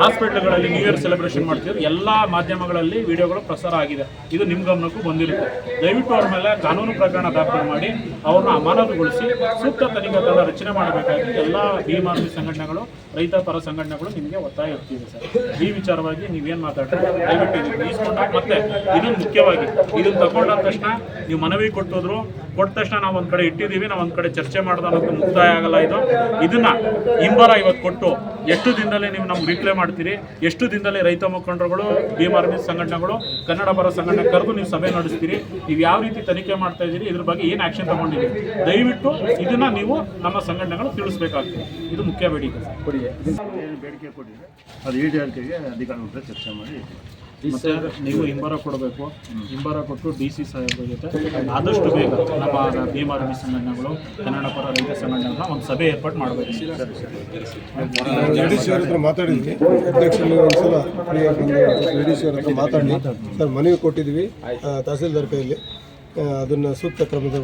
ಹಾಸ್ಪಿಟ್ಲ್ಗಳಲ್ಲಿ ನ್ಯೂ ಇಯರ್ ಸೆಲೆಬ್ರೇಷನ್ ಮಾಡ್ತಿದ್ರು, ಎಲ್ಲ ಮಾಧ್ಯಮಗಳಲ್ಲಿ ವಿಡಿಯೋಗಳು ಪ್ರಸಾರ ಆಗಿದೆ. ಇದು ನಿಮ್ಮ ಗಮನಕ್ಕೂ ಬಂದಿರುತ್ತೆ. ದಯವಿಟ್ಟು ಅವ್ರ ಮೇಲೆ ಕಾನೂನು ಪ್ರಕರಣ ದಾಖಲು ಮಾಡಿ ಅವ್ರನ್ನ ಅಮಾನತುಗೊಳಿಸಿ ಸೂಕ್ತ ತನಿಖಾ ತಂಡ ರಚನೆ ಮಾಡಬೇಕಾಗಿ ಎಲ್ಲ ಭೀಮಾರ್ಮಿ ಸಂಘಟನೆಗಳು, ರೈತ ಪರ ಸಂಘಟನೆಗಳು ನಿಮಗೆ ಒತ್ತಾಯ ಇರ್ತೀವಿ ಸರ್. ಈ ವಿಚಾರವಾಗಿ ನೀವೇನು ಮಾತಾಡ್ತಾರೆ? ದಯವಿಟ್ಟು ಇದನ್ನು ಮತ್ತೆ ಇದನ್ನು ಮುಖ್ಯವಾಗಿ ಇದನ್ನು ತಗೊಂಡ ತಕ್ಷಣ ನೀವು ಮನವಿ ಕೊಟ್ಟಿದ್ರು, ಕೊಟ್ಟ ತಕ್ಷಣ ನಾವು ಒಂದ್ ಕಡೆ ಇಟ್ಟಿದ್ದೀವಿ ನಾವು ಒಂದ್ ಕಡೆ ಚರ್ಚೆ ಮಾಡೋದು ಅನ್ನೋದು ಮುಕ್ತಾಯ ಆಗಲ್ಲ ಇದು. ಇದನ್ನ ಹಿಂಬರ ಇವತ್ತು ಕೊಟ್ಟು ಎಷ್ಟು ದಿನದಲ್ಲಿ ನೀವು ನಮ್ಗೆ ರಿಪ್ಲೈ ಮಾಡ್ತೀರಿ? ಎಷ್ಟು ದಿನದಲ್ಲಿ ರೈತ ಮುಖಂಡರುಗಳು ಭೀಮಾರ್ಮಿ ಸಂಘಟನೆಗಳು, ಕನ್ನಡ ಪರ ಸಂಘಟನೆ ಕರೆದು ನೀವು ಸಭೆ ನಡೆಸ್ತೀರಿ? ನೀವು ಯಾವ ರೀತಿ ತನಿಖೆ ಮಾಡ್ತಾ ಇದ್ದೀರಿ ಇದ್ರ ಬಗ್ಗೆ ಏನು ಆಕ್ಷನ್ ತಗೊಂಡಿದ್ದೀರಿ ದಯವಿಟ್ಟು ಇದನ್ನ ನೀವು ನಮ್ಮ ಸಂಘಟನೆಗಳು ತಿಳಿಸ್ಬೇಕಾಗ್ತದೆ. ಇದು ಮುಖ್ಯ ಬೇಡಿಕೆ. ಕೊಡಿ. ಏನು ಬೇಡಿಕೆ ಕೊಡಿ. ಅದು ಈಡೇರಿಕೆಗೆ ಅಧಿಕಾರಿಗಳ ಚರ್ಚೆ ಮಾಡಿ. ಸರ್ ನೀವು ಹಿಂಬರ ಕೊಡಬೇಕು. ಹಿಂಬರ ಕೊಟ್ಟು ಡಿ ಸಿ ಸಾಹೇಬ್ರ ಜೊತೆ ಆದಷ್ಟು ಬೇಗ ನಮ್ಮ ಭೀಮಾರಣಿ ಸಂಘಟನೆಗಳು ಕನ್ನಡ ಪರ ರೈತ ಸಂಘಟನೆಗಳನ್ನ ಒಂದು ಸಭೆ ಏರ್ಪಾಡು ಮಾಡಬೇಕು. ಎ ಡಿ ಸಿ ಅವ್ರ ಹತ್ರ ಮಾತಾಡಿದ್ವಿ ಅಧ್ಯಕ್ಷರು ಒಂದ್ಸಲ ಡಿ ಸಿ ಅವ್ರ ಹತ್ರ ಮಾತಾಡಿ. ಸರ್ ಮನವಿ ಕೊಟ್ಟಿದ್ವಿ ತಹಸೀಲ್ದಾರ್ ಕೈಯಲ್ಲಿ. ಅದನ್ನ ಸೂಕ್ತ ಕ್ರಮದ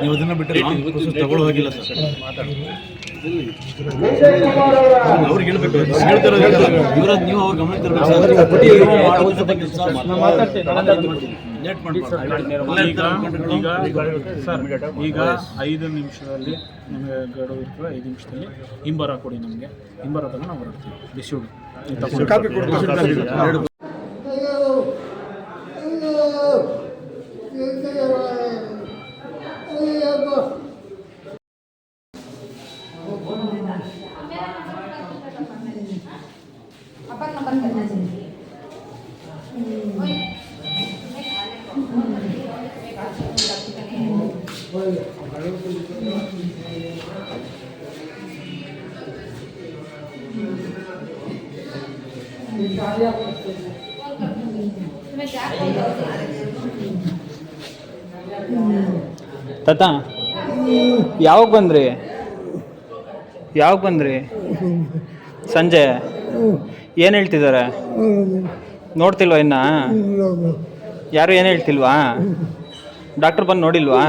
ನೀವು ಅದನ್ನ ಬಿಟ್ಟರೆ ತಗೊಳ್ಳೋ ಹೋಗಿಲ್ಲ ಸರ್. ಅವ್ರಿಗೆ ಹೇಳ್ಬೇಕು ನೀವು ಅವ್ರ ಗಮನ ಈಗ ಈಗ ಸರ್ ಈಗ ಐದು ನಿಮಿಷದಲ್ಲಿ ನಿಮಗೆ ಗಡುವು ಇರ್ತದೆ. ಐದು ನಿಮಿಷದಲ್ಲಿ ಹಿಂಬರ ಕೊಡಿ ನಮಗೆ. ಹಿಂಬರ ತಗೊಂಡು ನಾವು ಹೊರಡ್ತೀವಿ. ಡಿಸ್ಯೂಡ್ ಯಾವಾಗ ಬಂದ್ರಿ? ಯಾವಾಗ ಬಂದ್ರಿ? ಸಂಜೆ? ಏನು ಹೇಳ್ತಿದ್ದಾರೆ ನೋಡ್ತಿಲ್ವಾ ಇನ್ನ? ಯಾರು ಏನು ಹೇಳ್ತಿಲ್ವಾ? ಡಾಕ್ಟರ್ ಬಂದು ನೋಡಿಲ್ವಾ?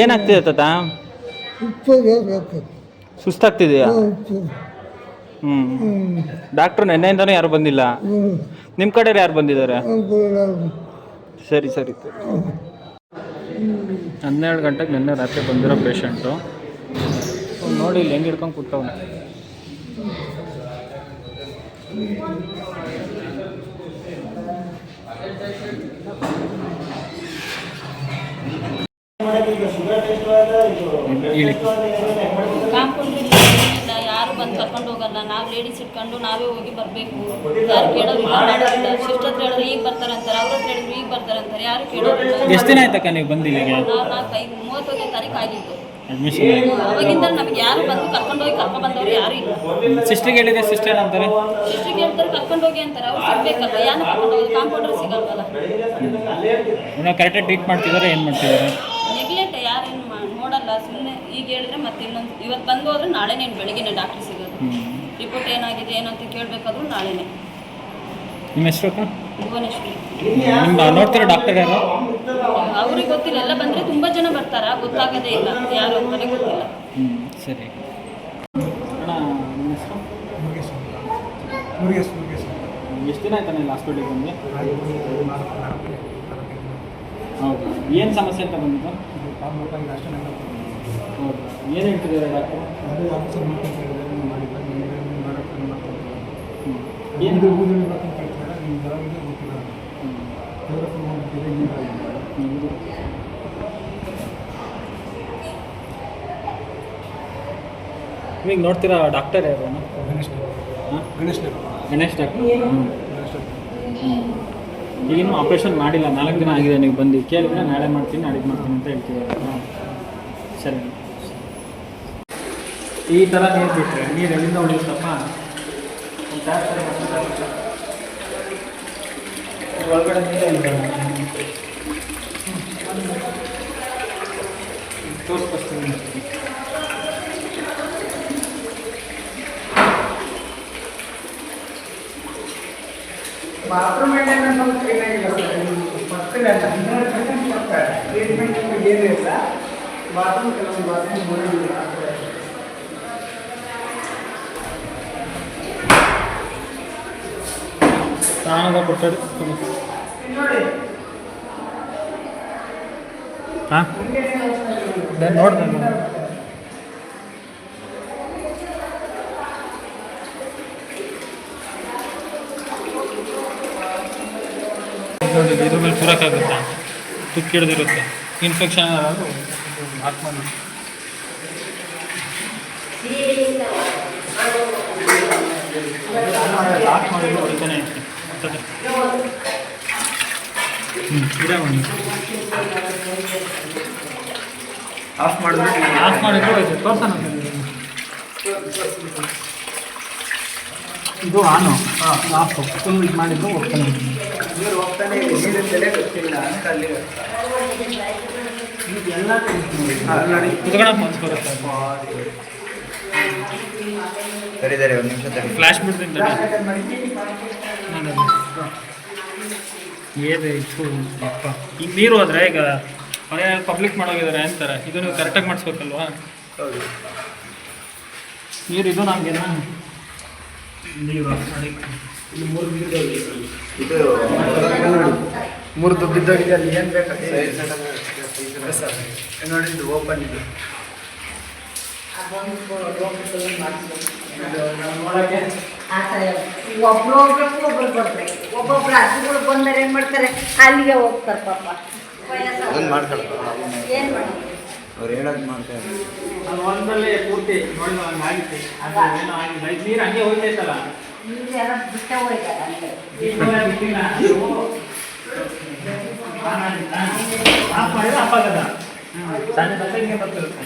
ಏನಾಗ್ತಿದೆ ತಾತ? ಸುಸ್ತಾಗ್ತಿದೆಯಾ? ಹ್ಞೂ ಡಾಕ್ಟ್ರು ನೆನ್ನೆಯಿಂದನೂ ಯಾರು ಬಂದಿಲ್ಲ. ನಿಮ್ಮ ಕಡೆ ಯಾರು ಬಂದಿದ್ದಾರೆ? ಸರಿ ಸರಿ. ಹನ್ನೆರಡು ಗಂಟೆಗೆ ನಿನ್ನೆ ರಾತ್ರಿ ಬಂದಿರೋ ಪೇಷಂಟು. ನೋಡಿ ಇಲ್ಲಿ ಹೆಂಗೆ ಹಿಡ್ಕೊಂಡು ಕೂತವನೆ. ಇಳಿ ಬಂದು ಕರ್ಕೊಂಡು ಹೋಗಲ್ಲ. ನಾವು ಲೇಡೀಸ್ ಇಟ್ಕೊಂಡು ನಾವೇ ಹೋಗಿ ಬರಬೇಕು. ಯಾರು ಕೇಳೋರು ಶಿಫ್ಟ್ ಹತ್ರ ಹೇಳಿದ್ರೆ ಈಗ ಬರ್ತಾರಂತಾರೆ ಅವ್ರ ಹತ್ರ ಹೇಳಿದ್ರು ಈಗ ಬರ್ತಾರಂತಾರೆ ಯಾರು ಕೇಳೋರು ಎಷ್ಟು ದಿನ ಆಯ್ತಕ್ಕ ನೀವು ಬಂದಿಲ್ಲ ನಾಲ್ಕು ಐದು ಮೂವತ್ತೊಂದನೇ ತಾರೀಕು ಆಗಿತ್ತು. ಅಡ್ಮಿಷನ್ ಅವಾಗಿಂದ ನಮ್ಗೆ ಯಾರು ಬಂದು ಕರ್ಕೊಂಡು ಹೋಗಿ ಕರ್ಕೊಂಡು ಬಂದವರು ಯಾರು ಇಲ್ಲ. ಸಿಸ್ಟ್ರಿಗೆ ಹೇಳಿದೆ ಸಿಸ್ಟರ್ ಅಂತಾರೆ. ಶಿಫ್ಟಿಗೆ ಹೇಳ್ತಾರೆ ಕರ್ಕೊಂಡು ಹೋಗಿ ಅಂತಾರೆ ಅವ್ರು ಸಿಗ್ಬೇಕಲ್ಲ ಯಾರು ಕರ್ಕೊಂಡು ಹೋಗಿ ಕಾಂಪೌಂಡರ್ ಸಿಗಲ್ವಲ್ಲ? ಕರೆಕ್ಟಾಗಿ ಟ್ರೀಟ್ ಮಾಡ್ತಿದ್ದಾರೆ ಏನು ಮಾಡ್ತಿದ್ದಾರೆ? ನೆಗ್ಲೆಕ್ಟ್ ಯಾರೇನು ನೋಡಲ್ಲ ಸುಮ್ಮನೆ ಈಗ ಹೇಳಿದ್ರೆ ಮತ್ತೆ ಇನ್ನೊಂದು ಇವತ್ತು ಬಂದು ಹೋದ್ರೆ ನಾಳೆ ನೀನು ಬೆಳಿಗ್ಗೆನೆ ಡಾಕ್ಟ್ರ್ ರಿಪೋರ್ಟ್ ಏನಾಗಿದೆ ಏನಂತ ಅಂತ ಕೇಳಬೇಕಾದ್ರೂ ನಾಳೆನೇ. ನಿಮ್ಮ ಹೆಸರು ಅಕ್ಕ? ಭುವನೇಶ್ವರಿ. ನಿಮ್ಮ ನೋಡ್ತಿರೋ ಡಾಕ್ಟರ್ ಯಾರು? ಅವ್ರಿಗೆ ಗೊತ್ತಿಲ್ಲ ಎಲ್ಲ ಬಂದರೆ ತುಂಬ ಜನ ಬರ್ತಾರಾ? ಗೊತ್ತಾಗೋದೇ ಇಲ್ಲ. ಯಾರು ಅಂತಾನೆ ಗೊತ್ತಿಲ್ಲ. ಹ್ಞೂ ಸರಿ. ಅಣ್ಣ ನಿಮ್ಮ ಹೆಸರು? ಎಷ್ಟು ದಿನ ಆಯ್ತಾನೆ ಇಲ್ಲಿ ಹಾಸ್ಪಿಟ್ಲಿಗೆ ಬಂದು? ಹೌದು? ಏನು ಸಮಸ್ಯೆ ಅಂತ ಬಂದಿದ್ದು? ಹೌದು? ಏನು ಹೇಳ್ತಿದ್ದಾರೆ ಡಾಕ್ಟರ್? ಏನು ಈಗ ನೋಡ್ತೀರಾ ಡಾಕ್ಟರ್ ಯಾರು? ಗಣೇಶ್ ಗಣೇಶ್ ಗಣೇಶ್ ಡಾಕ್ಟರ್? ಈಗಿನ್ನೂ ಆಪ್ರೇಷನ್ ಮಾಡಿಲ್ಲ ನಾಲ್ಕು ದಿನ ಆಗಿದೆ ನೀವು ಬಂದು. ಕೇಳಿದ್ರೆ ನಾಳೆ ಮಾಡ್ತೀನಿ ನಾಡಿದ್ದು ಮಾಡ್ತೀನಿ ಅಂತ ಹೇಳ್ತೀವಿ ಹಾಂ. ಸರಿ. ಈ ಥರ ನೀರು ಬಿಟ್ಟರೆ ನೀರು ಎಲ್ಲಿಂದ ಉಳಿಯುತ್ತಪ್ಪ ಒಂದು ಟ್ಯಾಪ್ ಥರ ಮಾಡ್ಬೇಕಾಗುತ್ತೆ. ಇದ್ರ ಒಳಗಡೆ ನೀರೇ ಇಲ್ಲ ತೋರಿಸ್ಕೊಡ್ತೀನಿ ಬಾತ್ರೂಮ್ ಮೇಂಟೆನೆನ್ಸ್ ಸ್ವಲ್ಪ ಕ್ಲೀನಾಗಿಲ್ಲ ಮಕ್ಕಳ ಟ್ರೀಟ್ಮೆಂಟ್ ಏನೂ ಇಲ್ಲ ಬಾತ್ರೂಮ್ ಕೆಲವೊಂದು ಬಾತ್ರೂಮ್ ನೋಡಿಲ್ಲ ಸ್ನಾನದ ಕೊಟ್ಟಡಿ ಹಾಂ? ನೋಡ್ದೆ ಇದ್ರ ಮೇಲೆ ಕೂರಕ್ಕಾಗುತ್ತಾ ತುಕ್ಕಿಡ್ದಿರುತ್ತೆ. ಇನ್ಫೆಕ್ಷನ್ ಏನಾದ್ರು ಹಾಕ್ಕೊಂಡು ಲಾಕ್ ಮಾಡಿದ್ರು ಹೊಡಿತಾನೆ ಇರ್ತೀನಿ ತಗೋ. ಒಂದು ಆಫ್ ಮಾಡಿದ್ರೆ ಆಫ್ ಮಾಡಿದ್ರು ಹೋಯ್ತು ತೋರ್ಸೋಣ. ಇದು ಆನು. ಆಫ್ ಫುಲ್ ಇದು ಮಾಡಿದ್ರು ಹೋಗ್ತಾನೆ. ಕುತ್ಕೊಳಕ್ಕೆ ಮನ್ಸು ಬರುತ್ತೆ. ಸರಿ ಸರಿ ಒಂದು ನಿಮಿಷ ಫ್ಲಾಶ್ ಬಿಡ್ತೀನಿ ಏದು ಇತ್ತು ಅಪ್ಪ. ಈಗ ನೀರು ಹೋದ್ರೆ ಈಗ ಮನೆ ಪಬ್ಲಿಕ್ ಮಾಡೋಗಿದ್ದಾರೆ ಅಂತಾರೆ. ಇದು ನೀವು ಕರೆಕ್ಟಾಗಿ ಮಾಡಿಸ್ಬೇಕಲ್ವಾ? ನೀರು ಇದು ನಮಗೇನ ನೀರು. ಇಲ್ಲಿ ಮೂರು ಇದು ಮೂರು ದುಡ್ಡಿದ್ದೋಗಿದೆ ಅಲ್ಲಿ ಏನು ಬೇಕಾಗಿದೆ ನೋಡಿ ಇದು ಓಪನ್ ಇದೆ. ಒಬ್ರು ಹೋಗ್ಬೇಕು ಒಬ್ರು ಬರ್ಬೇಕು ಒಬ್ಬೊಬ್ರು ಹಸುಗಳು ಬಂದರೆ ಏನು ಮಾಡ್ತಾರೆ? ಅಲ್ಲಿಗೆ ಹೋಗ್ತಾರೆ ಪಾಪ. ಏನ್ ಮಾಡಿ ಅವ್ರು ಹೇಳೋದು ಮಾಡ್ತಾರೆ ಅದು. ಒಂದರಲ್ಲೇ ಪೂರ್ತಿ ನೋಡಿ ಆಗಿತ್ತು ಅದು ಏನೋ ಆಗಿಲ್ಲ ಇದು ನೀರು ಹಂಗೆ ಹೋಗ್ತೈತಲ್ಲ ನೀರೆಲ್ಲ ಬಿಟ್ಟ ಹೋಯ್ತಾರೆ ಅಲ್ಲೇ ಬಿಟ್ಟಿಲ್ಲ. ಆಫ್ ಮಾಡಿದ್ರೆ ಬರ್ತಿರುತ್ತೆ.